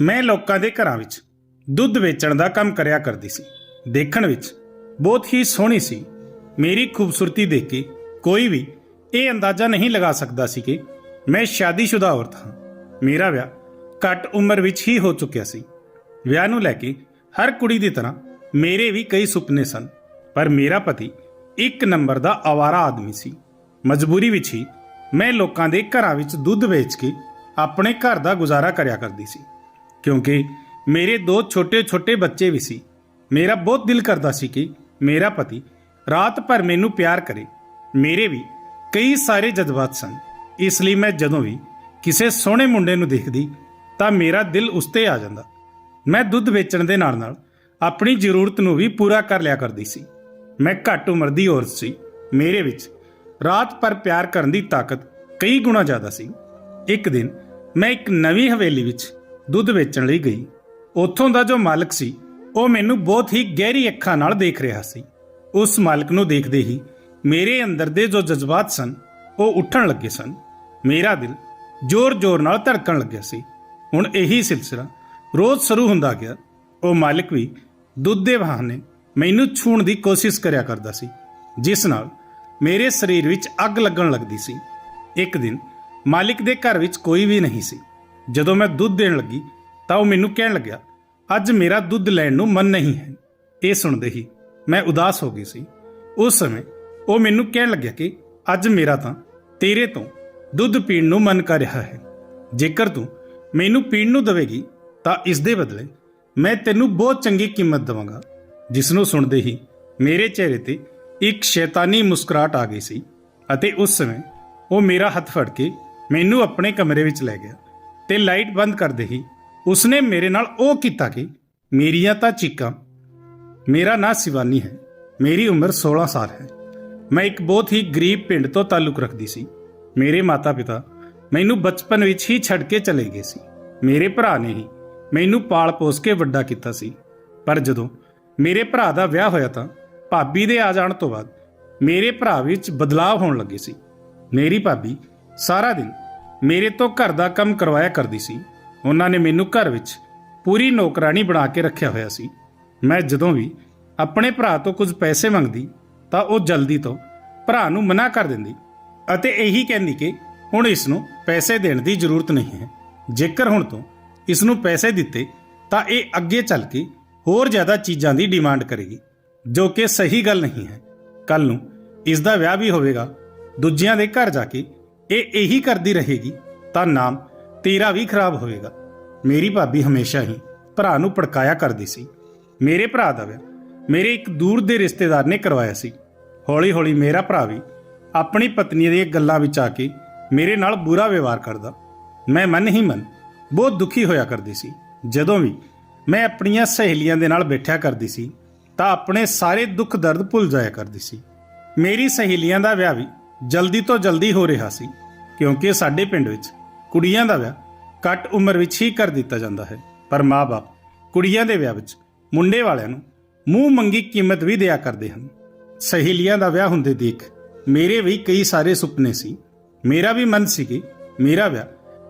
ਮੈਂ ਲੋਕਾਂ ਦੇ ਘਰਾਂ ਵਿੱਚ ਦੁੱਧ ਵੇਚਣ ਦਾ ਕੰਮ ਕਰਿਆ ਕਰਦੀ ਸੀ। ਦੇਖਣ ਵਿੱਚ ਬਹੁਤ ਹੀ ਸੋਹਣੀ ਸੀ। ਮੇਰੀ ਖੂਬਸੂਰਤੀ ਦੇਖ ਕੇ ਕੋਈ ਵੀ ਇਹ ਅੰਦਾਜ਼ਾ ਨਹੀਂ ਲਗਾ ਸਕਦਾ ਸੀ ਕਿ ਮੈਂ ਸ਼ਾਦੀशुदा ਔਰਤ ਹਾਂ। ਮੇਰਾ ਵਿਆਹ ਘੱਟ ਉਮਰ ਵਿੱਚ ਹੀ ਹੋ ਚੁੱਕਿਆ ਸੀ। ਵਿਆਹ ਨੂੰ ਲੈ ਕੇ ਹਰ ਕੁੜੀ ਦੀ ਤਰ੍ਹਾਂ ਮੇਰੇ ਵੀ ਕਈ ਸੁਪਨੇ ਸਨ, ਪਰ ਮੇਰਾ ਪਤੀ ਇੱਕ ਨੰਬਰ ਦਾ ਆਵਾਰਾ ਆਦਮੀ ਸੀ। ਮਜਬੂਰੀ ਵਿੱਚ ਹੀ ਮੈਂ ਲੋਕਾਂ ਦੇ ਘਰਾਂ ਵਿੱਚ ਦੁੱਧ ਵੇਚ ਕੇ ਆਪਣੇ ਘਰ ਦਾ ਗੁਜ਼ਾਰਾ ਕਰਿਆ ਕਰਦੀ ਸੀ। ਕਿਉਂਕਿ ਮੇਰੇ ਦੋ ਛੋਟੇ-ਛੋਟੇ ਬੱਚੇ ਵੀ ਸੀ। ਮੇਰਾ ਬਹੁਤ ਦਿਲ ਕਰਦਾ ਸੀ ਕਿ ਮੇਰਾ ਪਤੀ ਰਾਤ ਭਰ ਮੈਨੂੰ ਪਿਆਰ ਕਰੇ। ਮੇਰੇ ਵੀ ਕਈ ਸਾਰੇ ਜਜ਼ਬਾਤ ਸਨ। ਇਸ ਲਈ ਮੈਂ ਜਦੋਂ ਵੀ ਕਿਸੇ ਸੋਹਣੇ ਮੁੰਡੇ ਨੂੰ ਦੇਖਦੀ, ਤਾਂ ਮੇਰਾ ਦਿਲ ਉਸ ਤੇ ਆ ਜਾਂਦਾ। ਮੈਂ ਦੁੱਧ ਵੇਚਣ ਦੇ ਨਾਲ ਨਾਲ ਆਪਣੀ ਜ਼ਰੂਰਤ ਨੂੰ ਵੀ ਪੂਰਾ ਕਰ ਲਿਆ ਕਰਦੀ ਸੀ। ਮੈਂ ਘੱਟ ਉਮਰ ਦੀ ਔਰਤ ਸੀ। ਮੇਰੇ ਵਿੱਚ ਰਾਤ ਭਰ ਪਿਆਰ ਕਰਨ ਦੀ ਤਾਕਤ ਕਈ ਗੁਣਾ ਜ਼ਿਆਦਾ ਸੀ। ਇੱਕ ਦਿਨ ਮੈਂ ਇੱਕ ਨਵੀਂ ਹਵੇਲੀ ਵਿੱਚ ਦੁੱਧ ਵੇਚਣ ਲਈ ਗਈ। ਉੱਥੋਂ ਦਾ ਜੋ ਮਾਲਕ ਸੀ, ਉਹ ਮੈਨੂੰ ਬਹੁਤ ਹੀ ਗਹਿਰੀ ਅੱਖਾਂ ਨਾਲ ਦੇਖ ਰਿਹਾ ਸੀ। ਉਸ ਮਾਲਕ ਨੂੰ ਦੇਖਦੇ ਹੀ ਮੇਰੇ ਅੰਦਰ ਦੇ ਜੋ ਜਜ਼ਬਾਤ ਸਨ, ਉਹ ਉੱਠਣ ਲੱਗੇ ਸਨ। ਮੇਰਾ ਦਿਲ ਜ਼ੋਰ-ਜ਼ੋਰ ਨਾਲ ਧੜਕਣ ਲੱਗਿਆ ਸੀ। ਹੁਣ ਇਹੀ ਸਿਲਸਿਲਾ ਰੋਜ਼ ਸ਼ੁਰੂ ਹੁੰਦਾ ਗਿਆ। ਉਹ ਮਾਲਕ ਵੀ ਦੁੱਧ ਦੇ ਬਹਾਨੇ ਮੈਨੂੰ ਛੂਣ ਦੀ ਕੋਸ਼ਿਸ਼ ਕਰਿਆ ਕਰਦਾ ਸੀ, ਜਿਸ ਨਾਲ ਮੇਰੇ ਸਰੀਰ ਵਿੱਚ ਅੱਗ ਲੱਗਣ ਲੱਗਦੀ ਸੀ। ਇੱਕ ਦਿਨ ਮਾਲਿਕ ਦੇ ਘਰ ਵਿੱਚ ਕੋਈ ਵੀ ਨਹੀਂ ਸੀ। ਜਦੋਂ ਮੈਂ ਦੁੱਧ ਦੇਣ ਲੱਗੀ ਤਾਂ ਉਹ ਮੈਨੂੰ ਕਹਿਣ ਲੱਗਿਆ, ਅੱਜ ਮੇਰਾ ਦੁੱਧ ਲੈਣ ਨੂੰ ਮਨ ਨਹੀਂ ਹੈ। ਇਹ ਸੁਣਦੇ ਹੀ ਮੈਂ ਉਦਾਸ ਹੋ ਗਈ ਸੀ। ਉਸ ਸਮੇਂ ਉਹ ਮੈਨੂੰ ਕਹਿਣ ਲੱਗਿਆ ਕਿ ਅੱਜ ਮੇਰਾ ਤਾਂ ਤੇਰੇ ਤੋਂ ਦੁੱਧ ਪੀਣ ਨੂੰ ਮਨ ਕਰ ਰਿਹਾ ਹੈ। ਜੇਕਰ ਤੂੰ ਮੈਨੂੰ ਪੀਣ ਨੂੰ ਦੇਵੇਗੀ ਤਾਂ ਇਸ ਦੇ ਬਦਲੇ ਮੈਂ ਤੈਨੂੰ ਬਹੁਤ ਚੰਗੀ ਕੀਮਤ ਦੇਵਾਂਗਾ। ਜਿਸ ਨੂੰ ਸੁਣਦੇ ਹੀ ਮੇਰੇ ਚਿਹਰੇ ਤੇ ਇੱਕ ਸ਼ੈਤਾਨੀ ਮੁਸਕਰਾਹਟ ਆ ਗਈ ਸੀ ਅਤੇ ਉਸ ਸਮੇਂ ਉਹ ਮੇਰਾ ਹੱਥ ਫੜ ਕੇ ਮੈਨੂੰ ਆਪਣੇ ਕਮਰੇ ਵਿੱਚ ਲੈ ਗਿਆ। ਤੇ ਲਾਈਟ ਬੰਦ ਕਰਦੇ ਹੀ ਉਸਨੇ ਮੇਰੇ ਨਾਲ ਉਹ ਕੀਤਾ ਕਿ ਮੇਰੀਆਂ ਤਾਂ ਚੀਕਾਂ। ਮੇਰਾ ਨਾਂ ਸਿਵਾਨੀ ਹੈ। ਮੇਰੀ ਉਮਰ 16 ਸਾਲ ਹੈ। ਮੈਂ ਇੱਕ ਬਹੁਤ ਹੀ ਗਰੀਬ ਪਿੰਡ ਤੋਂ ਤਾਲੁਕ ਰੱਖਦੀ ਸੀ। ਮੇਰੇ ਮਾਤਾ-ਪਿਤਾ ਮੈਨੂੰ ਬਚਪਨ ਵਿੱਚ ਹੀ ਛੱਡ ਕੇ ਚਲੇ ਗਏ ਸੀ। ਮੇਰੇ ਭਰਾ ਨੇ ਹੀ ਮੈਨੂੰ ਪਾਲ ਪੋਸ ਕੇ ਵੱਡਾ ਕੀਤਾ ਸੀ। ਪਰ ਜਦੋਂ ਮੇਰੇ ਭਰਾ ਦਾ ਵਿਆਹ ਹੋਇਆ ਤਾਂ ਭਾਬੀ ਦੇ ਆ ਜਾਣ ਤੋਂ ਬਾਅਦ ਮੇਰੇ ਭਰਾ ਵਿੱਚ ਬਦਲਾਅ ਹੋਣ ਲੱਗੇ ਸੀ। ਮੇਰੀ ਭਾਬੀ ਸਾਰਾ ਦਿਨ ਮੇਰੇ ਤੋਂ ਘਰ ਦਾ ਕੰਮ ਕਰਵਾਇਆ ਕਰਦੀ ਸੀ। ਉਹਨਾਂ ਨੇ ਮੈਨੂੰ ਘਰ ਵਿੱਚ ਪੂਰੀ ਨੌਕਰਾਨੀ ਬਣਾ ਕੇ ਰੱਖਿਆ ਹੋਇਆ ਸੀ। ਮੈਂ ਜਦੋਂ ਵੀ ਆਪਣੇ ਭਰਾ ਤੋਂ ਕੁਝ ਪੈਸੇ ਮੰਗਦੀ, ਤਾਂ ਉਹ ਜਲਦੀ ਤੋਂ ਭਰਾ ਨੂੰ ਮਨਾ ਕਰ ਦਿੰਦੀ ਅਤੇ ਇਹੀ ਕਹਿੰਦੀ ਕਿ ਹੁਣ ਇਸ ਨੂੰ ਪੈਸੇ ਦੇਣ ਦੀ ਜ਼ਰੂਰਤ ਨਹੀਂ ਹੈ। ਜੇਕਰ ਹੁਣ ਤੋਂ ਇਸ ਨੂੰ ਪੈਸੇ ਦਿੱਤੇ, ਤਾਂ ਇਹ ਅੱਗੇ ਚੱਲ ਕੇ ਹੋਰ ਜ਼ਿਆਦਾ ਚੀਜ਼ਾਂ ਦੀ ਡਿਮਾਂਡ ਕਰੇਗੀ, ਜੋ ਕਿ ਸਹੀ ਗੱਲ ਨਹੀਂ ਹੈ। ਕੱਲ ਨੂੰ ਇਸ ਦਾ ਵਿਆਹ ਵੀ ਹੋਵੇਗਾ। ਦੂਜਿਆਂ ਦੇ ਘਰ ਜਾ ਕੇ ਇਹ ਇਹੀ ਕਰਦੀ ਰਹੇਗੀ, ਤਾਂ ਨਾਮ ਤੇਰਾ ਵੀ ਖਰਾਬ ਹੋਵੇਗਾ। ਮੇਰੀ ਭਾਬੀ ਹਮੇਸ਼ਾ ਹੀ ਭਰਾ ਨੂੰ ਭੜਕਾਇਆ ਕਰਦੀ ਸੀ। ਮੇਰੇ ਭਰਾ ਦਾ ਵਿਆਹ ਮੇਰੇ ਇੱਕ ਦੂਰ ਦੇ ਰਿਸ਼ਤੇਦਾਰ ਨੇ ਕਰਵਾਇਆ ਸੀ। ਹੌਲੀ-ਹੌਲੀ ਮੇਰਾ ਭਰਾ ਵੀ ਆਪਣੀ ਪਤਨੀ ਦੀਆਂ ਗੱਲਾਂ ਵਿੱਚ ਆ ਕੇ ਮੇਰੇ ਨਾਲ ਬੁਰਾ ਵਿਵਹਾਰ ਕਰਦਾ। ਮੈਂ ਮਨ ਹੀ ਮਨ ਬਹੁਤ ਦੁਖੀ ਹੋਇਆ ਕਰਦੀ ਸੀ। ਜਦੋਂ ਵੀ ਮੈਂ ਆਪਣੀਆਂ ਸਹੇਲੀਆਂ ਦੇ ਨਾਲ ਬੈਠਿਆ ਕਰਦੀ ਸੀ, ਤਾਂ ਆਪਣੇ ਸਾਰੇ ਦੁੱਖ ਦਰਦ ਭੁੱਲ ਜਾਇਆ ਕਰਦੀ ਸੀ। ਮੇਰੀ ਸਹੇਲੀਆਂ ਦਾ ਵਿਆਹ ਵੀ ਜਲਦੀ ਤੋਂ ਜਲਦੀ ਹੋ ਰਿਹਾ ਸੀ, ਕਿਉਂਕਿ ਸਾਡੇ ਪਿੰਡ ਵਿੱਚ ਕੁੜੀਆਂ ਦਾ ਵਿਆਹ ਘੱਟ ਉਮਰ ਵਿੱਚ ਹੀ ਕਰ ਦਿੱਤਾ ਜਾਂਦਾ ਹੈ। ਪਰ ਮਾਪੇ ਕੁੜੀਆਂ ਦੇ ਵਿਆਹ ਵਿੱਚ ਮੁੰਡੇ ਵਾਲਿਆਂ ਨੂੰ ਮੂੰਹ ਮੰਗੀ ਕੀਮਤ ਵੀ ਦਿਆ ਕਰਦੇ ਹਨ। ਸਹੇਲੀਆਂ ਦਾ ਵਿਆਹ ਹੁੰਦੇ ਦੇਖ ਮੇਰੇ ਵੀ ਕਈ ਸਾਰੇ ਸੁਪਨੇ ਸੀ। ਮੇਰਾ ਵੀ ਮਨ ਸੀ ਕਿ ਮੇਰਾ ਵਿਆਹ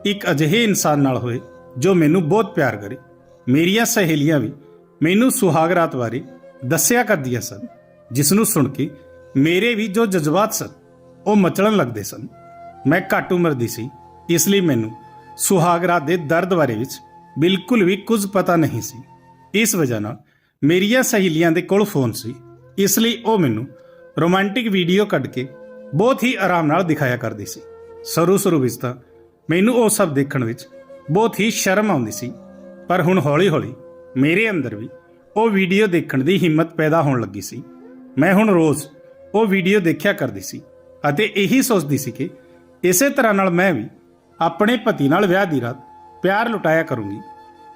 ਇੱਕ ਅਜਿਹੇ ਇਨਸਾਨ ਨਾਲ ਹੋਏ ਜੋ ਮੈਨੂੰ ਬਹੁਤ ਪਿਆਰ ਕਰੇ। ਮੇਰੀਆਂ ਸਹੇਲੀਆਂ ਵੀ ਮੈਨੂੰ ਸੁਹਾਗ ਰਾਤ ਬਾਰੇ ਦੱਸਿਆ ਕਰਦੀਆਂ ਸਨ, ਜਿਸ ਨੂੰ ਸੁਣ ਕੇ ਮੇਰੇ ਵੀ ਜੋ ਜਜ਼ਬਾਤ ਸਨ ਉਹ ਮਚਲਣ ਲੱਗਦੇ ਸਨ। ਮੈਂ ਘੱਟ ਉਮਰ ਦੀ ਸੀ, ਇਸ ਲਈ ਮੈਨੂੰ ਸੁਹਾਗਰਾ ਦੇ ਦਰਦ ਬਾਰੇ ਵਿੱਚ ਬਿਲਕੁਲ ਵੀ ਕੁਝ ਪਤਾ ਨਹੀਂ ਸੀ। ਇਸ ਵਜ੍ਹਾ ਨਾਲ ਮੇਰੀਆਂ ਸਹੇਲੀਆਂ ਦੇ ਕੋਲ ਫੋਨ ਸੀ, ਇਸ ਲਈ ਉਹ ਮੈਨੂੰ ਰੋਮਾਂਟਿਕ ਵੀਡੀਓ ਕੱਢ ਕੇ ਬਹੁਤ ਹੀ ਆਰਾਮ ਨਾਲ ਦਿਖਾਇਆ ਕਰਦੀ ਸੀ। ਸਰੂ ਸ਼ੁਰੂ ਵਿੱਚ ਤਾਂ ਮੈਨੂੰ ਉਹ ਸਭ ਦੇਖਣ ਵਿੱਚ ਬਹੁਤ ਹੀ ਸ਼ਰਮ ਆਉਂਦੀ ਸੀ, ਪਰ ਹੁਣ ਹੌਲੀ-ਹੌਲੀ ਮੇਰੇ ਅੰਦਰ ਵੀ ਉਹ ਵੀਡੀਓ ਦੇਖਣ ਦੀ ਹਿੰਮਤ ਪੈਦਾ ਹੋਣ ਲੱਗੀ ਸੀ। ਮੈਂ ਹੁਣ ਰੋਜ਼ ਉਹ ਵੀਡੀਓ ਦੇਖਿਆ ਕਰਦੀ ਸੀ। ਅਤੇ ਇਹੀ ਸੋਚਦੀ ਸੀ ਕਿ ਇਸੇ ਤਰ੍ਹਾਂ ਨਾਲ ਮੈਂ ਵੀ ਆਪਣੇ ਪਤੀ ਨਾਲ ਵਿਆਹ ਦੀ ਰਾਤ ਪਿਆਰ ਲੁਟਾਇਆ ਕਰੂੰਗੀ।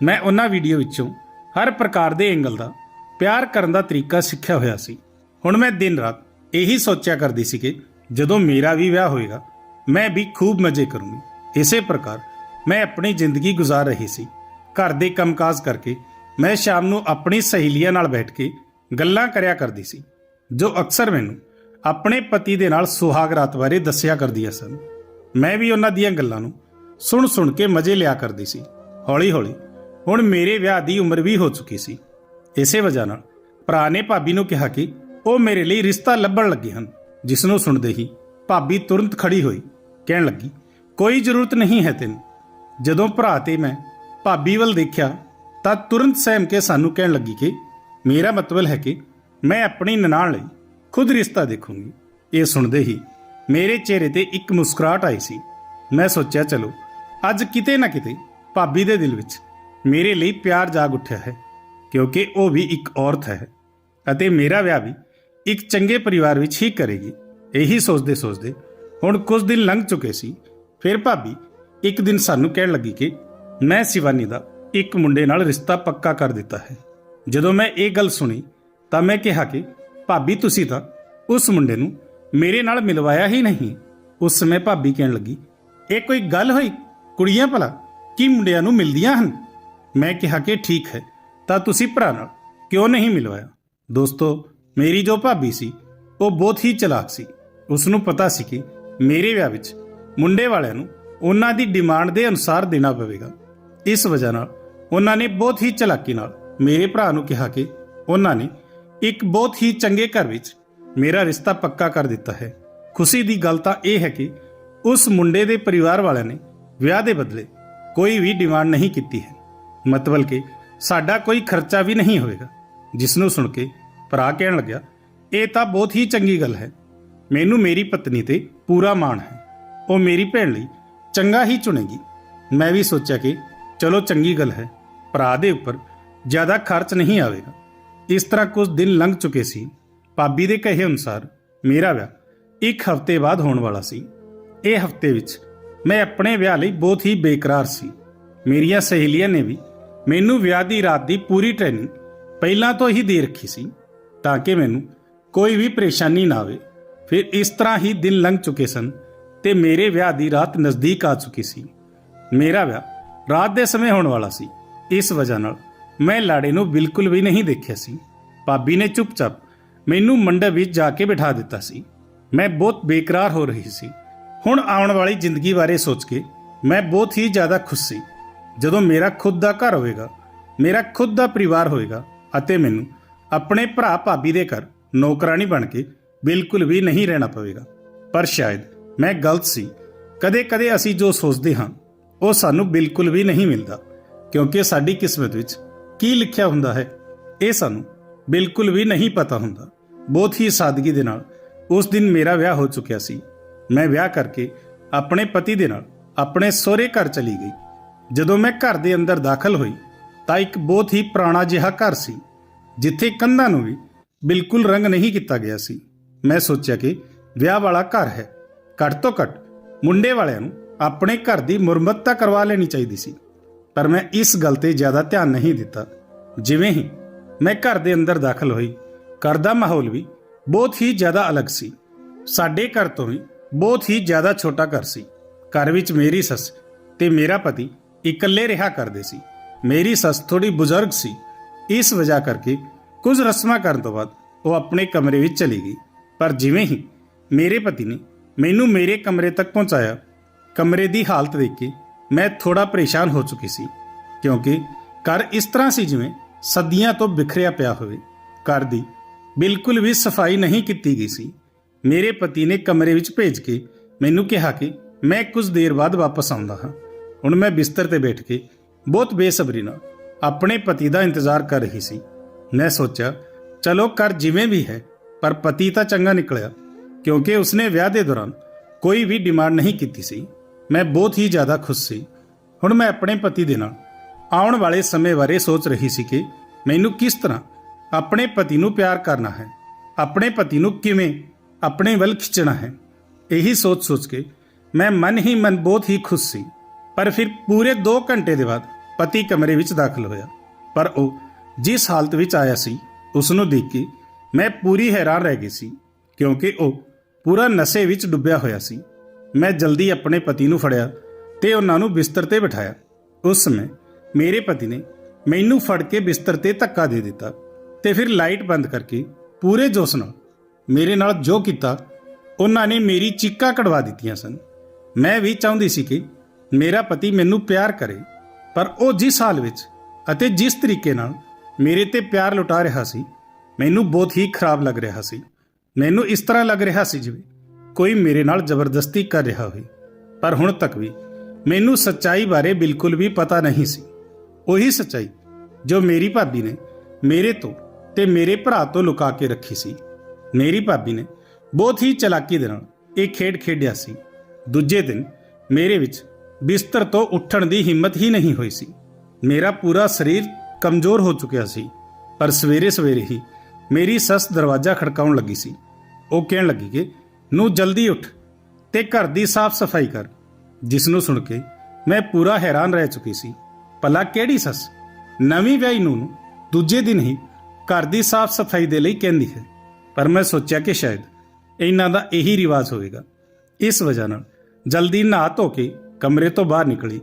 ਮੈਂ ਉਹਨਾਂ ਵੀਡੀਓ ਵਿੱਚੋਂ ਹਰ ਪ੍ਰਕਾਰ ਦੇ ਐਂਗਲ ਦਾ ਪਿਆਰ ਕਰਨ ਦਾ ਤਰੀਕਾ ਸਿੱਖਿਆ ਹੋਇਆ ਸੀ। ਹੁਣ ਮੈਂ ਦਿਨ ਰਾਤ ਇਹੀ ਸੋਚਿਆ ਕਰਦੀ ਸੀ ਕਿ ਜਦੋਂ ਮੇਰਾ ਵੀ ਵਿਆਹ ਹੋਏਗਾ, ਮੈਂ ਵੀ ਖੂਬ ਮਜ਼ੇ ਕਰੂੰਗੀ। ਇਸੇ ਪ੍ਰਕਾਰ ਮੈਂ ਆਪਣੀ ਜ਼ਿੰਦਗੀ ਗੁਜ਼ਾਰ ਰਹੀ ਸੀ। ਘਰ ਦੇ ਕੰਮਕਾਜ ਕਰਕੇ ਮੈਂ ਸ਼ਾਮ ਨੂੰ ਆਪਣੀ ਸਹੇਲੀਆਂ ਨਾਲ ਬੈਠ ਕੇ ਗੱਲਾਂ ਕਰਿਆ ਕਰਦੀ ਸੀ, ਜੋ ਅਕਸਰ ਮੈਨੂੰ ਆਪਣੇ ਪਤੀ ਦੇ ਨਾਲ ਸੁਹਾਗ ਰਾਤ ਬਾਰੇ ਦੱਸਿਆ ਕਰਦੀਆਂ ਸਨ। ਮੈਂ ਵੀ ਉਹਨਾਂ ਦੀਆਂ ਗੱਲਾਂ ਨੂੰ ਸੁਣ ਸੁਣ ਕੇ ਮਜ਼ੇ ਲਿਆ ਕਰਦੀ ਸੀ। ਹੌਲੀ ਹੌਲੀ ਹੁਣ ਮੇਰੇ ਵਿਆਹ ਦੀ ਉਮਰ ਵੀ ਹੋ ਚੁੱਕੀ ਸੀ। ਇਸੇ ਵਜ੍ਹਾ ਨਾਲ ਭਰਾ ਨੇ ਭਾਬੀ ਨੂੰ ਕਿਹਾ ਕਿ ਉਹ ਮੇਰੇ ਲਈ ਰਿਸ਼ਤਾ ਲੱਭਣ ਲੱਗੇ ਹਨ, ਜਿਸ ਨੂੰ ਸੁਣਦੇ ਹੀ ਭਾਬੀ ਤੁਰੰਤ ਖੜੀ ਹੋਈ, ਕਹਿਣ ਲੱਗੀ, ਕੋਈ ਜ਼ਰੂਰਤ ਨਹੀਂ ਹੈ ਤੈਨੂੰ। ਜਦੋਂ ਭਰਾ ਤੇ ਮੈਂ ਭਾਬੀ ਵੱਲ ਦੇਖਿਆ ਤਾਂ ਤੁਰੰਤ ਸਹਿਮ ਕੇ ਸਾਨੂੰ ਕਹਿਣ ਲੱਗੀ ਕਿ ਮੇਰਾ ਮਤਲਬ ਹੈ ਕਿ ਮੈਂ ਆਪਣੀ ਨਨਾਣ ਲਈ ਖੁਦ ਰਿਸ਼ਤਾ ਦੇਖੂੰਗੀ। ਇਹ ਸੁਣਦੇ ਹੀ ਮੇਰੇ ਚਿਹਰੇ ਤੇ ਇੱਕ ਮੁਸਕਰਾਹਟ ਆਈ ਸੀ। ਮੈਂ ਸੋਚਿਆ, ਚਲੋ, ਅੱਜ ਕਿਤੇ ਨਾ ਕਿਤੇ ਭਾਬੀ ਦੇ ਦਿਲ ਵਿੱਚ ਮੇਰੇ ਲਈ ਪਿਆਰ ਜਾਗ ਉੱਠਿਆ ਹੈ, ਕਿਉਂਕਿ ਉਹ ਵੀ ਇੱਕ ਔਰਤ ਹੈ ਅਤੇ ਮੇਰਾ ਵਿਆਹ ਵੀ ਇੱਕ ਚੰਗੇ ਪਰਿਵਾਰ ਵਿੱਚ ਹੀ ਕਰੇਗੀ। ਇਹੀ ਸੋਚਦੇ ਸੋਚਦੇ ਹੁਣ ਕੁਝ ਦਿਨ ਲੰਘ ਚੁੱਕੇ ਸੀ। ਫਿਰ ਭਾਬੀ ਇੱਕ ਦਿਨ ਸਾਨੂੰ ਕਹਿਣ ਲੱਗੀ ਕਿ ਮੈਂ ਸਿਵਾਨੀ ਦਾ ਇੱਕ ਮੁੰਡੇ ਨਾਲ ਰਿਸ਼ਤਾ ਪੱਕਾ ਕਰ ਦਿੱਤਾ ਹੈ। ਜਦੋਂ ਮੈਂ ਇਹ ਗੱਲ ਸੁਣੀ ਤਾਂ ਮੈਂ ਕਿਹਾ ਕਿ ਭਾਬੀ ਤੁਸੀਂ ਤਾਂ ਉਸ ਮੁੰਡੇ ਨੂੰ ਮੇਰੇ ਨਾਲ ਮਿਲਵਾਇਆ ਹੀ ਨਹੀਂ। ਉਸ ਸਮੇਂ ਭਾਬੀ ਕਹਿਣ ਲੱਗੀ, ਇਹ ਕੋਈ ਗੱਲ ਹੋਈ? ਕੁੜੀਆਂ ਭਲਾ ਕੀ ਮੁੰਡਿਆਂ ਨੂੰ ਮਿਲਦੀਆਂ ਹਨ? ਮੈਂ ਕਿਹਾ ਕਿ ਠੀਕ ਹੈ, ਤਾਂ ਤੁਸੀਂ ਭਰਾ ਨਾਲ ਕਿਉਂ ਨਹੀਂ ਮਿਲਵਾਇਆ? ਦੋਸਤੋ, ਮੇਰੀ ਜੋ ਭਾਬੀ ਸੀ, ਉਹ ਬਹੁਤ ਹੀ ਚਲਾਕ ਸੀ। ਉਸ ਨੂੰ ਪਤਾ ਸੀ ਕਿ ਮੇਰੇ ਵਿਆਹ ਵਿੱਚ ਮੁੰਡੇ ਵਾਲਿਆਂ ਨੂੰ ਉਹਨਾਂ ਦੀ ਡਿਮਾਂਡ ਦੇ ਅਨੁਸਾਰ ਦੇਣਾ ਪਵੇਗਾ। ਇਸ ਵਜ੍ਹਾ ਨਾਲ ਉਹਨਾਂ ਨੇ ਬਹੁਤ ਹੀ ਚਲਾਕੀ ਨਾਲ ਮੇਰੇ ਭਰਾ ਨੂੰ ਕਿਹਾ ਕਿ ਉਹਨਾਂ ਨੇ ਇੱਕ ਬਹੁਤ ਹੀ ਚੰਗੇ ਘਰ ਵਿੱਚ ਮੇਰਾ ਰਿਸ਼ਤਾ ਪੱਕਾ ਕਰ ਦਿੱਤਾ ਹੈ। ਖੁਸ਼ੀ ਦੀ ਗੱਲ ਤਾਂ ਇਹ ਹੈ ਕਿ ਉਸ ਮੁੰਡੇ ਦੇ ਪਰਿਵਾਰ ਵਾਲਿਆਂ ਨੇ ਵਿਆਹ ਦੇ ਬਦਲੇ ਕੋਈ ਵੀ ਡਿਮਾਂਡ ਨਹੀਂ ਕੀਤੀ ਹੈ। ਮਤਲਬ ਕਿ ਸਾਡਾ ਕੋਈ ਖਰਚਾ ਵੀ ਨਹੀਂ ਹੋਵੇਗਾ। ਜਿਸ ਨੂੰ ਸੁਣ ਕੇ ਭਰਾ ਕਹਿਣ ਲੱਗਿਆ, ਇਹ ਤਾਂ ਬਹੁਤ ਹੀ ਚੰਗੀ ਗੱਲ ਹੈ। ਮੈਨੂੰ ਮੇਰੀ ਪਤਨੀ ਤੇ ਪੂਰਾ ਮਾਣ ਹੈ। ਉਹ ਮੇਰੀ ਭੈਣ ਲਈ ਚੰਗਾ ਹੀ ਚੁਣੇਗੀ। ਮੈਂ ਵੀ ਸੋਚਿਆ ਕਿ ਚਲੋ ਚੰਗੀ ਗੱਲ ਹੈ। ਭਰਾ ਦੇ ਉੱਪਰ ਜ਼ਿਆਦਾ ਖਰਚ ਨਹੀਂ ਆਵੇਗਾ। ਇਸ ਤਰ੍ਹਾਂ ਕੁਝ ਦਿਨ ਲੰਘ ਚੁੱਕੇ ਸੀ। ਭਾਬੀ ਦੇ ਕਹੇ ਅਨੁਸਾਰ ਮੇਰਾ ਵਿਆਹ ਇੱਕ ਹਫ਼ਤੇ ਬਾਅਦ ਹੋਣ ਵਾਲਾ ਸੀ। ਇਹ ਹਫ਼ਤੇ ਵਿੱਚ ਮੈਂ ਆਪਣੇ ਵਿਆਹ ਲਈ ਬਹੁਤ ਹੀ ਬੇਕਰਾਰ ਸੀ। ਮੇਰੀਆਂ ਸਹੇਲੀਆਂ ਨੇ ਵੀ ਮੈਨੂੰ ਵਿਆਹ ਦੀ ਰਾਤ ਦੀ ਪੂਰੀ ਟ੍ਰੇਨਿੰਗ ਪਹਿਲਾਂ ਤੋਂ ਹੀ ਦੇ ਰੱਖੀ ਸੀ ਤਾਂ ਕਿ ਮੈਨੂੰ ਕੋਈ ਵੀ ਪਰੇਸ਼ਾਨੀ ਨਾ ਆਵੇ। ਫਿਰ ਇਸ ਤਰ੍ਹਾਂ ਹੀ ਦਿਨ ਲੰਘ ਚੁੱਕੇ ਸਨ ਤੇ ਮੇਰੇ ਵਿਆਹ ਦੀ ਰਾਤ ਨਜ਼ਦੀਕ ਆ ਚੁੱਕੀ ਸੀ। ਮੇਰਾ ਵਿਆਹ ਰਾਤ ਦੇ ਸਮੇਂ ਹੋਣ ਵਾਲਾ ਸੀ। ਇਸ ਵਜ੍ਹਾ ਨਾਲ ਮੈਂ ਲਾੜੇ ਨੂੰ ਬਿਲਕੁਲ ਵੀ ਨਹੀਂ ਦੇਖਿਆ ਸੀ। ਭਾਬੀ ਨੇ ਚੁੱਪਚਾਪ ਮੈਨੂੰ ਮੰਡਪ ਵਿੱਚ ਜਾ ਕੇ ਬਿਠਾ ਦਿੱਤਾ ਸੀ। ਮੈਂ ਬਹੁਤ ਬੇਕਰਾਰ ਹੋ ਰਹੀ ਸੀ। ਹੁਣ ਆਉਣ ਵਾਲੀ ਜ਼ਿੰਦਗੀ ਬਾਰੇ ਸੋਚ ਕੇ ਮੈਂ ਬਹੁਤ ਹੀ ਜ਼ਿਆਦਾ ਖੁਸ਼ ਸੀ। ਜਦੋਂ ਮੇਰਾ ਖੁਦ ਦਾ ਘਰ ਹੋਵੇਗਾ, ਮੇਰਾ ਖੁਦ ਦਾ ਪਰਿਵਾਰ ਹੋਵੇਗਾ ਅਤੇ ਮੈਨੂੰ ਆਪਣੇ ਭਰਾ ਭਾਬੀ ਦੇ ਘਰ ਨੌਕਰਾਨੀ ਬਣ ਕੇ ਬਿਲਕੁਲ ਵੀ ਨਹੀਂ ਰਹਿਣਾ ਪਵੇਗਾ। ਪਰ ਸ਼ਾਇਦ ਮੈਂ ਗਲਤ ਸੀ। ਕਦੇ-ਕਦੇ ਅਸੀਂ ਜੋ ਸੋਚਦੇ ਹਾਂ, ਉਹ ਸਾਨੂੰ ਬਿਲਕੁਲ ਵੀ ਨਹੀਂ ਮਿਲਦਾ, ਕਿਉਂਕਿ ਸਾਡੀ ਕਿਸਮਤ ਵਿੱਚ ਕੀ ਲਿਖਿਆ ਹੁੰਦਾ ਹੈ? ਇਹ ਸਾਨੂੰ ਬਿਲਕੁਲ ਵੀ ਨਹੀਂ ਪਤਾ ਹੁੰਦਾ। ਬਹੁਤ ਹੀ ਸਾਦਗੀ ਦੇ ਨਾਲ ਉਸ ਦਿਨ ਮੇਰਾ ਵਿਆਹ ਹੋ ਚੁੱਕਿਆ ਸੀ। ਮੈਂ ਵਿਆਹ ਕਰਕੇ ਆਪਣੇ ਪਤੀ ਦੇ ਨਾਲ ਆਪਣੇ ਸਹੁਰੇ ਘਰ ਚਲੀ ਗਈ। ਜਦੋਂ ਮੈਂ ਘਰ ਦੇ ਅੰਦਰ ਦਾਖਲ ਹੋਈ ਤਾਂ ਇੱਕ ਬਹੁਤ ਹੀ ਪੁਰਾਣਾ ਜਿਹਾ ਘਰ ਸੀ, ਜਿੱਥੇ ਕੰਧਾਂ ਨੂੰ ਵੀ ਬਿਲਕੁਲ ਰੰਗ ਨਹੀਂ ਕੀਤਾ ਗਿਆ ਸੀ। ਮੈਂ ਸੋਚਿਆ ਕਿ ਵਿਆਹ ਵਾਲਾ ਘਰ ਹੈ। ਘੱਟ ਤੋਂ ਘੱਟ ਮੁੰਡੇ ਵਾਲਿਆਂ ਨੂੰ ਆਪਣੇ ਘਰ ਦੀ ਮੁਰੰਮਤ ਤਾਂ ਕਰਵਾ ਲੈਣੀ ਚਾਹੀਦੀ ਸੀ। ਪਰ ਮੈਂ ਇਸ ਗੱਲ ਤੇ ਜ਼ਿਆਦਾ ਧਿਆਨ ਨਹੀਂ ਦਿੱਤਾ। ਜਿਵੇਂ ਹੀ ਮੈਂ ਘਰ ਦੇ ਅੰਦਰ ਦਾਖਲ ਹੋਈ, ਘਰ ਦਾ ਮਾਹੌਲ ਵੀ ਬਹੁਤ ਹੀ ਜ਼ਿਆਦਾ ਅਲੱਗ ਸੀ। ਸਾਡੇ ਘਰ ਤੋਂ ਵੀ ਬਹੁਤ ਹੀ ਜ਼ਿਆਦਾ ਛੋਟਾ ਘਰ ਸੀ। ਘਰ ਵਿੱਚ ਮੇਰੀ ਸੱਸ ਤੇ ਮੇਰਾ ਪਤੀ ਇਕੱਲੇ ਰਿਹਾ ਕਰਦੇ ਸੀ। ਮੇਰੀ ਸੱਸ ਥੋੜੀ ਬਜ਼ੁਰਗ ਸੀ। ਇਸ ਵਜ੍ਹਾ ਕਰਕੇ ਕੁਝ ਰਸਮਾਂ ਕਰਨ ਤੋਂ ਬਾਅਦ ਉਹ ਆਪਣੇ ਕਮਰੇ ਵਿੱਚ ਚਲੀ ਗਈ। ਪਰ ਜਿਵੇਂ ਹੀ ਮੇਰੇ ਪਤੀ ਨੇ ਮੈਨੂੰ ਮੇਰੇ ਕਮਰੇ ਤੱਕ ਪਹੁੰਚਾਇਆ, ਕਮਰੇ ਦੀ ਹਾਲਤ ਦੇਖ ਕੇ ਮੈਂ ਥੋੜਾ ਪਰੇਸ਼ਾਨ ਹੋ ਚੁੱਕੀ ਸੀ, ਕਿਉਂਕਿ ਘਰ ਇਸ ਤਰ੍ਹਾਂ ਸੀ ਜਿਵੇਂ ਸਦੀਆਂ ਤੋਂ ਬਿਖਰਿਆ ਪਿਆ ਹੋਵੇ। ਘਰ ਦੀ ਬਿਲਕੁਲ ਵੀ ਸਫ਼ਾਈ ਨਹੀਂ ਕੀਤੀ ਗਈ ਸੀ। ਮੇਰੇ ਪਤੀ ਨੇ ਕਮਰੇ ਵਿੱਚ ਭੇਜ ਕੇ ਮੈਨੂੰ ਕਿਹਾ ਕਿ ਮੈਂ ਕੁਝ ਦੇਰ ਬਾਅਦ ਵਾਪਸ ਆਉਂਦਾ ਹਾਂ। ਹੁਣ ਮੈਂ ਬਿਸਤਰ ਤੇ ਬੈਠ ਕੇ ਬਹੁਤ ਬੇਸਬਰੀ ਨਾਲ ਆਪਣੇ ਪਤੀ ਦਾ ਇੰਤਜ਼ਾਰ ਕਰ ਰਹੀ ਸੀ। ਮੈਂ ਸੋਚਿਆ, ਚਲੋ ਕਰ ਜਿਵੇਂ ਵੀ ਹੈ, ਪਰ ਪਤੀ ਤਾਂ ਚੰਗਾ ਨਿਕਲਿਆ, ਕਿਉਂਕਿ ਉਸਨੇ ਵਿਆਹ ਦੇ ਦੌਰਾਨ ਕੋਈ ਵੀ ਡਿਮਾਂਡ ਨਹੀਂ ਕੀਤੀ ਸੀ। ਮੈਂ ਬਹੁਤ ਹੀ ਜ਼ਿਆਦਾ ਖੁਸ਼ ਸੀ। ਹੁਣ ਮੈਂ ਆਪਣੇ ਪਤੀ ਦੇ ਨਾਲ ਆਉਣ ਵਾਲੇ ਸਮੇਂ ਬਾਰੇ ਸੋਚ ਰਹੀ ਸੀ ਕਿ ਮੈਨੂੰ ਕਿਸ ਤਰ੍ਹਾਂ ਆਪਣੇ ਪਤੀ ਨੂੰ ਪਿਆਰ ਕਰਨਾ ਹੈ, ਆਪਣੇ ਪਤੀ ਨੂੰ ਕਿਵੇਂ ਆਪਣੇ ਵੱਲ ਖਿੱਚਣਾ ਹੈ, ਇਹੀ ਸੋਚ-ਸੋਚ ਕੇ ਮੈਂ ਮਨ ਹੀ ਮਨ ਬਹੁਤ ਹੀ ਖੁਸ਼ ਸੀ। ਪਰ ਫਿਰ ਪੂਰੇ 2 ਘੰਟੇ ਦੇ ਬਾਅਦ ਪਤੀ ਕਮਰੇ ਵਿੱਚ ਦਾਖਲ ਹੋਇਆ। ਪਰ ਉਹ ਜਿਸ ਹਾਲਤ ਵਿੱਚ ਆਇਆ ਸੀ ਉਸ ਨੂੰ ਦੇਖ ਕੇ ਮੈਂ ਪੂਰੀ ਹੈਰਾਨ ਰਹਿ ਗਈ ਸੀ, ਕਿਉਂਕਿ ਉਹ ਪੂਰਾ ਨਸ਼ੇ ਵਿੱਚ ਡੁੱਬਿਆ ਹੋਇਆ ਸੀ। ਮੈਂ ਜਲਦੀ ਆਪਣੇ ਪਤੀ ਨੂੰ ਫੜਿਆ ਤੇ ਉਹਨਾਂ ਨੂੰ ਬਿਸਤਰ ਤੇ ਬਿਠਾਇਆ। ਉਸ ਸਮੇਂ ਮੇਰੇ ਪਤੀ ਨੇ ਮੈਨੂੰ ਫੜ ਕੇ ਬਿਸਤਰ ਤੇ ਧੱਕਾ ਦੇ ਦਿੱਤਾ ਤੇ ਫਿਰ ਲਾਈਟ ਬੰਦ ਕਰਕੇ ਪੂਰੇ ਜੋਸ਼ ਨਾਲ ਮੇਰੇ ਨਾਲ ਜੋ ਕੀਤਾ, ਉਹਨਾਂ ਨੇ ਮੇਰੀ ਚੀਕਾਂ ਕਢਵਾ ਦਿੱਤੀਆਂ ਸਨ। ਮੈਂ ਵੀ ਚਾਹੁੰਦੀ ਸੀ ਕਿ ਮੇਰਾ ਪਤੀ ਮੈਨੂੰ ਪਿਆਰ ਕਰੇ, ਪਰ ਉਹ ਜਿਸ ਹਾਲ ਵਿੱਚ ਅਤੇ ਜਿਸ ਤਰੀਕੇ ਨਾਲ ਮੇਰੇ ਤੇ ਪਿਆਰ ਲੁਟਾ ਰਿਹਾ ਸੀ, ਮੈਨੂੰ ਬਹੁਤ ਹੀ ਖਰਾਬ ਲੱਗ ਰਿਹਾ ਸੀ। ਮੈਨੂੰ ਇਸ ਤਰ੍ਹਾਂ ਲੱਗ ਰਿਹਾ ਸੀ ਜਿਵੇਂ ਕੋਈ ਮੇਰੇ ਨਾਲ ਜ਼ਬਰਦਸਤੀ ਕਰ ਰਿਹਾ ਹੋਵੇ। ਪਰ ਹੁਣ ਤੱਕ ਵੀ ਮੈਨੂੰ ਸੱਚਾਈ ਬਾਰੇ ਬਿਲਕੁਲ ਵੀ ਪਤਾ ਨਹੀਂ ਸੀ। ਉਹੀ ਸੱਚਾਈ ਜੋ ਮੇਰੀ ਭਾਬੀ ਨੇ ਮੇਰੇ ਤੋਂ ਤੇ ਮੇਰੇ ਭਰਾ ਤੋਂ ਲੁਕਾ ਕੇ ਰੱਖੀ ਸੀ। ਮੇਰੀ ਭਾਬੀ ਨੇ ਬਹੁਤ ਹੀ ਚਲਾਕੀ ਦੇ ਨਾਲ ਇਹ ਖੇਡ ਖੇਡਿਆ ਸੀ। ਦੂਜੇ ਦਿਨ ਮੇਰੇ ਵਿੱਚ ਬਿਸਤਰ ਤੋਂ ਉੱਠਣ ਦੀ ਹਿੰਮਤ ਹੀ ਨਹੀਂ ਹੋਈ ਸੀ। ਮੇਰਾ ਪੂਰਾ ਸਰੀਰ ਕਮਜ਼ੋਰ ਹੋ ਚੁੱਕਿਆ ਸੀ, ਪਰ ਸਵੇਰੇ ਸਵੇਰੇ ਹੀ ਮੇਰੀ ਸੱਸ ਦਰਵਾਜ਼ਾ ਖੜਕਾਉਣ ਲੱਗੀ ਸੀ। ਉਹ ਕਹਿਣ ਲੱਗੀ ਕਿ ਨੂੰ ਜਲਦੀ ਉੱਠ ਤੇ ਘਰ ਦੀ ਸਾਫ਼ ਸਫ਼ਾਈ ਕਰ, ਜਿਸ ਨੂੰ ਸੁਣ ਕੇ ਮੈਂ ਪੂਰਾ ਹੈਰਾਨ ਰਹਿ ਚੁੱਕੀ ਸੀ। ਭਲਾ ਕਿਹੜੀ ਸੱਸ ਨਵੀਂ ਵਿਆਹੀ ਨੂੰ ਦੂਜੇ ਦਿਨ ਹੀ ਘਰ ਦੀ ਸਾਫ਼ ਸਫ਼ਾਈ ਦੇ ਲਈ ਕਹਿੰਦੀ ਹੈ? ਪਰ ਮੈਂ ਸੋਚਿਆ ਕਿ ਸ਼ਾਇਦ ਇਹਨਾਂ ਦਾ ਇਹੀ ਰਿਵਾਜ ਹੋਵੇਗਾ। ਇਸ ਵਜ੍ਹਾ ਨਾਲ ਜਲਦੀ ਨਹਾ ਧੋ ਕੇ ਕਮਰੇ ਤੋਂ ਬਾਹਰ ਨਿਕਲੀ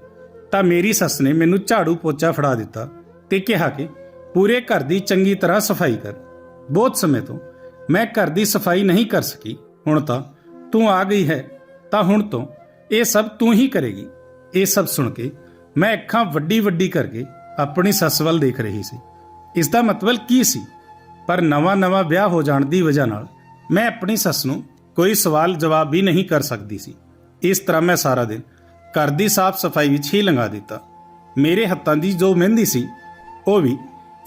ਤਾਂ ਮੇਰੀ ਸੱਸ ਨੇ ਮੈਨੂੰ ਝਾੜੂ ਪੋਚਾ ਫੜਾ ਦਿੱਤਾ ਤੇ ਕਿਹਾ ਕਿ ਪੂਰੇ ਘਰ ਦੀ ਚੰਗੀ ਤਰ੍ਹਾਂ ਸਫ਼ਾਈ ਕਰ। ਬਹੁਤ ਸਮੇਂ ਤੋਂ ਮੈਂ ਘਰ ਦੀ ਸਫ਼ਾਈ ਨਹੀਂ ਕਰ ਸਕੀ ਹੁਣ ਤਾਂ ਤੂੰ ਆ ਗਈ ਹੈ, ਤਾਂ ਹੁਣ ਤੋਂ ਇਹ ਸਭ ਤੂੰ ਹੀ ਕਰੇਗੀ। ਇਹ ਸਭ ਸੁਣ ਕੇ ਮੈਂ ਅੱਖਾਂ ਵੱਡੀ ਵੱਡੀ ਕਰਕੇ ਆਪਣੀ ਸੱਸ ਵੱਲ ਦੇਖ ਰਹੀ ਸੀ। ਇਸ ਦਾ ਮਤਲਬ ਕੀ ਸੀ? ਪਰ ਨਵਾਂ-ਨਵਾਂ ਵਿਆਹ ਹੋ ਜਾਣ ਦੀ ਵਜ੍ਹਾ ਨਾਲ ਮੈਂ ਆਪਣੀ ਸੱਸ ਨੂੰ ਕੋਈ ਸਵਾਲ ਜਵਾਬ ਵੀ ਨਹੀਂ ਕਰ ਸਕਦੀ ਸੀ। ਇਸ ਤਰ੍ਹਾਂ ਮੈਂ ਸਾਰਾ ਦਿਨ ਘਰ ਦੀ ਸਾਫ਼ ਸਫ਼ਾਈ ਵਿੱਚ ਹੀ ਲੰਘਾ ਦਿੱਤਾ। ਮੇਰੇ ਹੱਥਾਂ ਦੀ ਜੋ ਮਹਿੰਦੀ ਸੀ, ਉਹ ਵੀ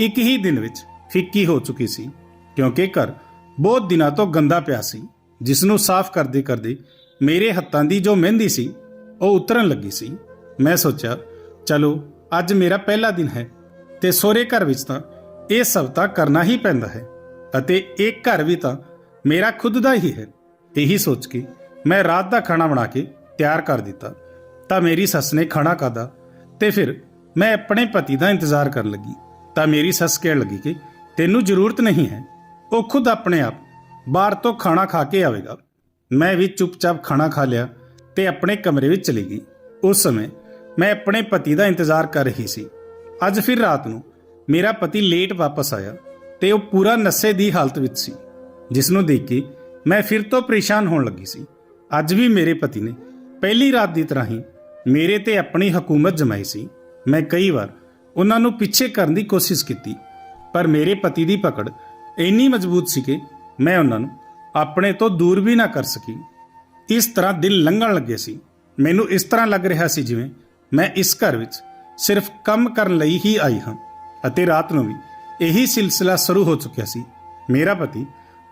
ਇੱਕ ਹੀ ਦਿਨ ਵਿੱਚ ਫਿੱਕੀ ਹੋ ਚੁੱਕੀ ਸੀ, ਕਿਉਂਕਿ ਘਰ ਬਹੁਤ ਦਿਨਾਂ ਤੋਂ ਗੰਦਾ ਪਿਆ ਸੀ। ਜਿਸ ਨੂੰ ਸਾਫ਼ ਕਰਦੇ ਕਰਦੇ ਮੇਰੇ ਹੱਥਾਂ ਦੀ ਜੋ ਮਹਿੰਦੀ ਸੀ, ਉਹ ਉਤਰਨ ਲੱਗੀ ਸੀ। ਮੈਂ ਸੋਚਿਆ, ਚਲੋ, ਅੱਜ ਮੇਰਾ ਪਹਿਲਾ ਦਿਨ ਹੈ ਤੇ ਸੋਹਰੇ ਘਰ ਵਿੱਚ ਤਾਂ ਇਹ ਸਭ ਤਾਂ ਕਰਨਾ ਹੀ ਪੈਂਦਾ ਹੈ ਅਤੇ ਇਹ ਘਰ ਵੀ ਤਾਂ ਮੇਰਾ ਖੁਦ ਦਾ ਹੀ ਹੈ। ਇਹੀ ਸੋਚ ਕੇ ਮੈਂ ਰਾਤ ਦਾ ਖਾਣਾ ਬਣਾ ਕੇ ਤਿਆਰ ਕਰ ਦਿੱਤਾ। ਤਾਂ ਮੇਰੀ ਸੱਸ ਨੇ ਖਾਣਾ ਖਾਦਾ ਤੇ ਫਿਰ ਮੈਂ ਆਪਣੇ ਪਤੀ ਦਾ ਇੰਤਜ਼ਾਰ ਕਰਨ ਲੱਗੀ। ਤਾਂ ਮੇਰੀ ਸੱਸ ਕਹਿਣ ਲੱਗੀ ਕਿ, ਤੈਨੂੰ ਜ਼ਰੂਰਤ ਨਹੀਂ ਹੈ। ਉਹ ਖੁਦ ਆਪਣੇ ਆਪ ਬਾਹਰ ਤੋਂ ਖਾਣਾ ਖਾ ਕੇ ਆਵੇਗਾ। ਮੈਂ ਵੀ ਚੁੱਪਚਾਪ ਖਾਣਾ ਖਾ ਲਿਆ ਤੇ ਆਪਣੇ ਕਮਰੇ ਵਿੱਚ ਚਲੀ ਗਈ। ਉਸ ਸਮੇਂ ਮੈਂ ਆਪਣੇ ਪਤੀ ਦਾ ਇੰਤਜ਼ਾਰ ਕਰ ਰਹੀ ਸੀ। ਅੱਜ ਫਿਰ ਰਾਤ ਨੂੰ ਮੇਰਾ ਪਤੀ ਲੇਟ ਵਾਪਸ ਆਇਆ ਤੇ ਉਹ ਪੂਰਾ ਨਸ਼ੇ ਦੀ ਹਾਲਤ ਵਿੱਚ ਸੀ ਜਿਸ ਨੂੰ ਦੇਖ ਕੇ ਮੈਂ ਫਿਰ ਤੋਂ ਪਰੇਸ਼ਾਨ ਹੋਣ ਲੱਗੀ ਸੀ। ਅੱਜ ਵੀ ਮੇਰੇ ਪਤੀ ਨੇ ਪਹਿਲੀ ਰਾਤ ਦੀ ਤਰ੍ਹਾਂ ਹੀ ਮੇਰੇ ਤੇ ਆਪਣੀ ਹਕੂਮਤ ਜਮਾਈ ਸੀ। ਮੈਂ ਕਈ ਵਾਰ ਉਹਨਾਂ ਨੂੰ ਪਿੱਛੇ ਕਰਨ ਦੀ ਕੋਸ਼ਿਸ਼ ਕੀਤੀ, ਪਰ ਮੇਰੇ ਪਤੀ ਦੀ ਪਕੜ ਇੰਨੀ ਮਜ਼ਬੂਤ ਸੀ ਕਿ ਮੈਂ ਉਹਨਾਂ ਨੂੰ ਆਪਣੇ ਤੋਂ ਦੂਰ ਵੀ ਨਾ ਕਰ ਸਕੀ। ਇਸ ਤਰ੍ਹਾਂ ਦਿਲ ਲੰਘਣ ਲੱਗੇ ਸੀ। ਮੈਨੂੰ ਇਸ ਤਰ੍ਹਾਂ ਲੱਗ ਰਿਹਾ ਸੀ ਜਿਵੇਂ ਮੈਂ ਇਸ ਘਰ ਵਿੱਚ ਸਿਰਫ ਕੰਮ ਕਰਨ ਲਈ ਹੀ ਆਈ ਹਾਂ ਅਤੇ ਰਾਤ ਨੂੰ ਵੀ ਇਹੀ ਸਿਲਸਿਲਾ ਸ਼ੁਰੂ ਹੋ ਚੁੱਕਿਆ ਸੀ। ਮੇਰਾ ਪਤੀ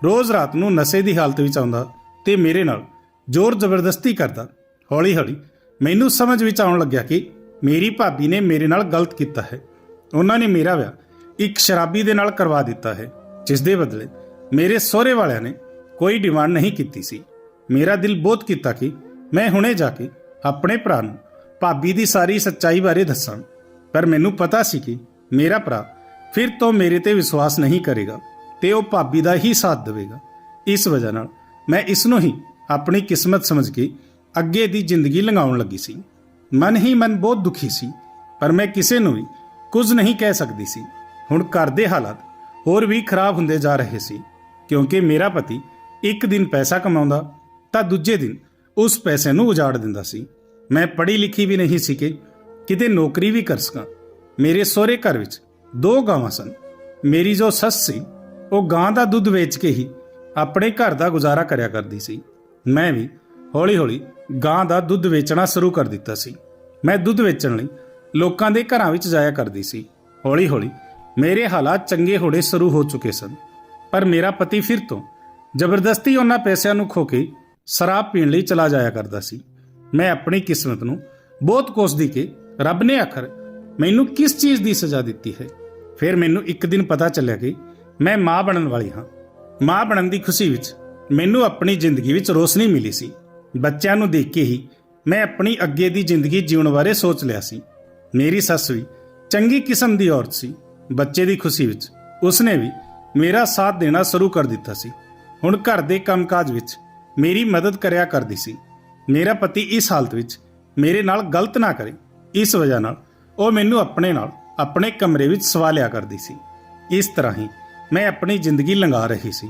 ਰੋਜ਼ ਰਾਤ ਨੂੰ ਨਸ਼ੇ ਦੀ ਹਾਲਤ ਵਿੱਚ ਆਉਂਦਾ ਤੇ ਮੇਰੇ ਨਾਲ ਜ਼ੋਰ ਜ਼ਬਰਦਸਤੀ ਕਰਦਾ। ਹੌਲੀ-ਹੌਲੀ ਮੈਨੂੰ ਸਮਝ ਵਿੱਚ ਆਉਣ ਲੱਗਿਆ ਕਿ ਮੇਰੀ ਭਾਬੀ ਨੇ ਮੇਰੇ ਨਾਲ ਗਲਤ ਕੀਤਾ ਹੈ। ਉਹਨਾਂ ਨੇ ਮੇਰਾ ਵਿਆਹ ਇੱਕ ਸ਼ਰਾਬੀ ਦੇ ਨਾਲ ਕਰਵਾ ਦਿੱਤਾ ਹੈ, ਜਿਸ ਦੇ ਬਦਲੇ ਮੇਰੇ ਸਹੁਰੇ ਵਾਲਿਆਂ ਨੇ ਕੋਈ ਡਿਮਾਂਡ ਨਹੀਂ ਕੀਤੀ ਸੀ। ਮੇਰਾ ਦਿਲ ਬਹੁਤ ਕੀਤਾ ਕਿ ਮੈਂ ਹੁਣੇ ਜਾ ਕੇ ਆਪਣੇ ਭਰਾ ਨੂੰ ਭਾਬੀ ਦੀ ਸਾਰੀ ਸੱਚਾਈ ਬਾਰੇ ਦੱਸਾਂ। ਪਰ ਮੈਨੂੰ ਪਤਾ ਸੀ ਕਿ ਮੇਰਾ ਭਰਾ ਫਿਰ ਤੋਂ ਮੇਰੇ ਤੇ ਵਿਸ਼ਵਾਸ ਨਹੀਂ ਕਰੇਗਾ ਤੇ ਉਹ ਭਾਬੀ ਦਾ ਹੀ ਸਾਥ ਦੇਵੇਗਾ। ਇਸ ਵਜ੍ਹਾ ਨਾਲ ਮੈਂ ਇਸ ਨੂੰ ਹੀ ਆਪਣੀ ਕਿਸਮਤ ਸਮਝ ਕੇ ਅੱਗੇ ਦੀ ਜ਼ਿੰਦਗੀ ਲੰਘਾਉਣ ਲੱਗੀ ਸੀ। ਮਨ ਹੀ ਮਨ ਬਹੁਤ ਦੁਖੀ ਸੀ, ਪਰ ਮੈਂ ਕਿਸੇ ਨੂੰ ਵੀ ਕੁਝ ਨਹੀਂ ਕਹਿ ਸਕਦੀ ਸੀ। ਹੁਣ ਘਰ ਦੇ ਹਾਲਾਤ ਹੋਰ ਵੀ ਖਰਾਬ ਹੁੰਦੇ ਜਾ ਰਹੇ ਸੀ। ਕਿਉਂਕਿ ਮੇਰਾ ਪਤੀ ਇੱਕ ਦਿਨ ਪੈਸਾ ਕਮਾਉਂਦਾ ਤਾਂ ਦੂਜੇ ਦਿਨ ਉਸ ਪੈਸੇ ਨੂੰ ਉਜਾੜ ਦਿੰਦਾ ਸੀ। ਮੈਂ ਪੜ੍ਹੀ ਲਿਖੀ ਵੀ ਨਹੀਂ ਸੀ ਕਿ ਕਿਤੇ ਨੌਕਰੀ ਵੀ ਕਰ ਸਕਾਂ। ਮੇਰੇ ਸਹੁਰੇ ਘਰ ਵਿੱਚ ਦੋ ਗਾਵਾਂ ਸਨ। ਮੇਰੀ ਜੋ ਸੱਸ ਸੀ, ਉਹ ਗਾਂ ਦਾ ਦੁੱਧ ਵੇਚ ਕੇ ਹੀ ਆਪਣੇ ਘਰ ਦਾ ਗੁਜ਼ਾਰਾ ਕਰਿਆ ਕਰਦੀ ਸੀ। ਮੈਂ ਵੀ ਹੌਲੀ-ਹੌਲੀ ਗਾਂ ਦਾ ਦੁੱਧ ਵੇਚਣਾ ਸ਼ੁਰੂ ਕਰ ਦਿੱਤਾ ਸੀ। ਮੈਂ ਦੁੱਧ ਵੇਚਣ ਲਈ ਲੋਕਾਂ ਦੇ ਘਰਾਂ ਵਿੱਚ ਜਾਇਆ ਕਰਦੀ ਸੀ। ਹੌਲੀ-ਹੌਲੀ ਮੇਰੇ ਹਾਲਾਤ ਚੰਗੇ ਹੋਣੇ ਸ਼ੁਰੂ ਹੋ ਚੁੱਕੇ ਸਨ। ਪਰ ਮੇਰਾ ਪਤੀ ਫਿਰ ਤੋਂ ਜ਼ਬਰਦਸਤੀ ਉਹਨਾਂ ਪੈਸਿਆਂ ਨੂੰ ਖੋ ਕੇ ਸ਼ਰਾਬ ਪੀਣ ਲਈ ਚਲਾ ਜਾਇਆ ਕਰਦਾ ਸੀ। ਮੈਂ ਆਪਣੀ ਕਿਸਮਤ ਨੂੰ ਬਹੁਤ ਕੋਸਦੀ ਕਿ ਰੱਬ ਨੇ ਆਖਰ ਮੈਨੂੰ ਕਿਸ ਚੀਜ਼ ਦੀ ਸਜ਼ਾ ਦਿੱਤੀ ਹੈ। ਫਿਰ ਮੈਨੂੰ ਇੱਕ ਦਿਨ ਪਤਾ ਚੱਲਿਆ ਕਿ ਮੈਂ ਮਾਂ ਬਣਨ ਵਾਲੀ ਹਾਂ। ਮਾਂ ਬਣਨ ਦੀ ਖੁਸ਼ੀ ਵਿੱਚ ਮੈਨੂੰ ਆਪਣੀ ਜ਼ਿੰਦਗੀ ਵਿੱਚ ਰੋਸ਼ਨੀ ਮਿਲੀ ਸੀ। ਬੱਚਿਆਂ ਨੂੰ ਦੇਖ ਕੇ ਹੀ ਮੈਂ ਆਪਣੀ ਅੱਗੇ ਦੀ ਜ਼ਿੰਦਗੀ ਜਿਉਣ ਬਾਰੇ ਸੋਚ ਲਿਆ ਸੀ। ਮੇਰੀ ਸੱਸ ਵੀ ਚੰਗੀ ਕਿਸਮ ਦੀ ਔਰਤ ਸੀ। ਬੱਚੇ ਦੀ ਖੁਸ਼ੀ ਵਿੱਚ ਉਸਨੇ ਵੀ ਮੇਰਾ ਸਾਥ ਦੇਣਾ ਸ਼ੁਰੂ ਕਰ ਦਿੱਤਾ ਸੀ। ਹੁਣ ਘਰ ਦੇ ਕੰਮਕਾਜ ਵਿੱਚ ਮੇਰੀ ਮਦਦ ਕਰਿਆ ਕਰਦੀ ਸੀ। ਮੇਰਾ ਪਤੀ ਇਸ ਹਾਲਤ ਵਿੱਚ ਮੇਰੇ ਨਾਲ ਗਲਤ ਨਾ ਕਰੇ। ਇਸ ਵਜ੍ਹਾ ਨਾਲ ਉਹ ਮੈਨੂੰ ਆਪਣੇ ਨਾਲ ਆਪਣੇ ਕਮਰੇ ਵਿੱਚ ਸਵਾ ਲਿਆ ਕਰਦੀ ਸੀ। ਇਸ ਤਰ੍ਹਾਂ ਹੀ ਮੈਂ ਆਪਣੀ ਜ਼ਿੰਦਗੀ ਲੰਘਾ ਰਹੀ ਸੀ।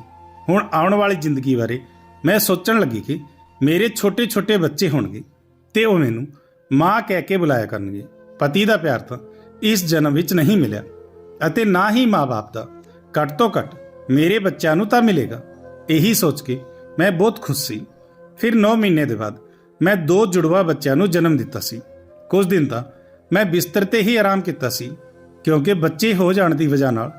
ਹੁਣ ਆਉਣ ਵਾਲੀ ਜ਼ਿੰਦਗੀ ਬਾਰੇ ਮੈਂ ਸੋਚਣ ਲੱਗੀ ਕਿ ਮੇਰੇ ਛੋਟੇ-ਛੋਟੇ ਬੱਚੇ ਹੋਣਗੇ ਤੇ ਉਹ ਮੈਨੂੰ ਮਾਂ ਕਹਿ ਕੇ ਬੁਲਾਇਆ ਕਰਨਗੇ। ਪਤੀ ਦਾ ਪਿਆਰ ਤਾਂ ਇਸ ਜਨਮ ਵਿੱਚ ਨਹੀਂ ਮਿਲਿਆ ਅਤੇ ਨਾ ਹੀ ਮਾਪੇ ਦਾ ਘੱਟ ਤੋਂ ਘੱਟ ਮੇਰੇ ਬੱਚਿਆਂ ਨੂੰ ਤਾਂ ਮਿਲੇਗਾ। ਇਹੀ ਸੋਚ ਕੇ ਮੈਂ ਬਹੁਤ ਖੁਸ਼ ਸੀ। ਫਿਰ 9 ਮਹੀਨੇ ਦੇ ਬਾਅਦ ਮੈਂ ਦੋ ਜੁੜਵਾ ਬੱਚਿਆਂ ਨੂੰ ਜਨਮ ਦਿੱਤਾ ਸੀ। ਕੁਝ ਦਿਨ ਤਾਂ ਮੈਂ ਬਿਸਤਰ ਤੇ ਹੀ ਆਰਾਮ ਕੀਤਾ ਸੀ, ਕਿਉਂਕਿ ਬੱਚੇ ਹੋ ਜਾਣ ਦੀ ਵਜ੍ਹਾ ਨਾਲ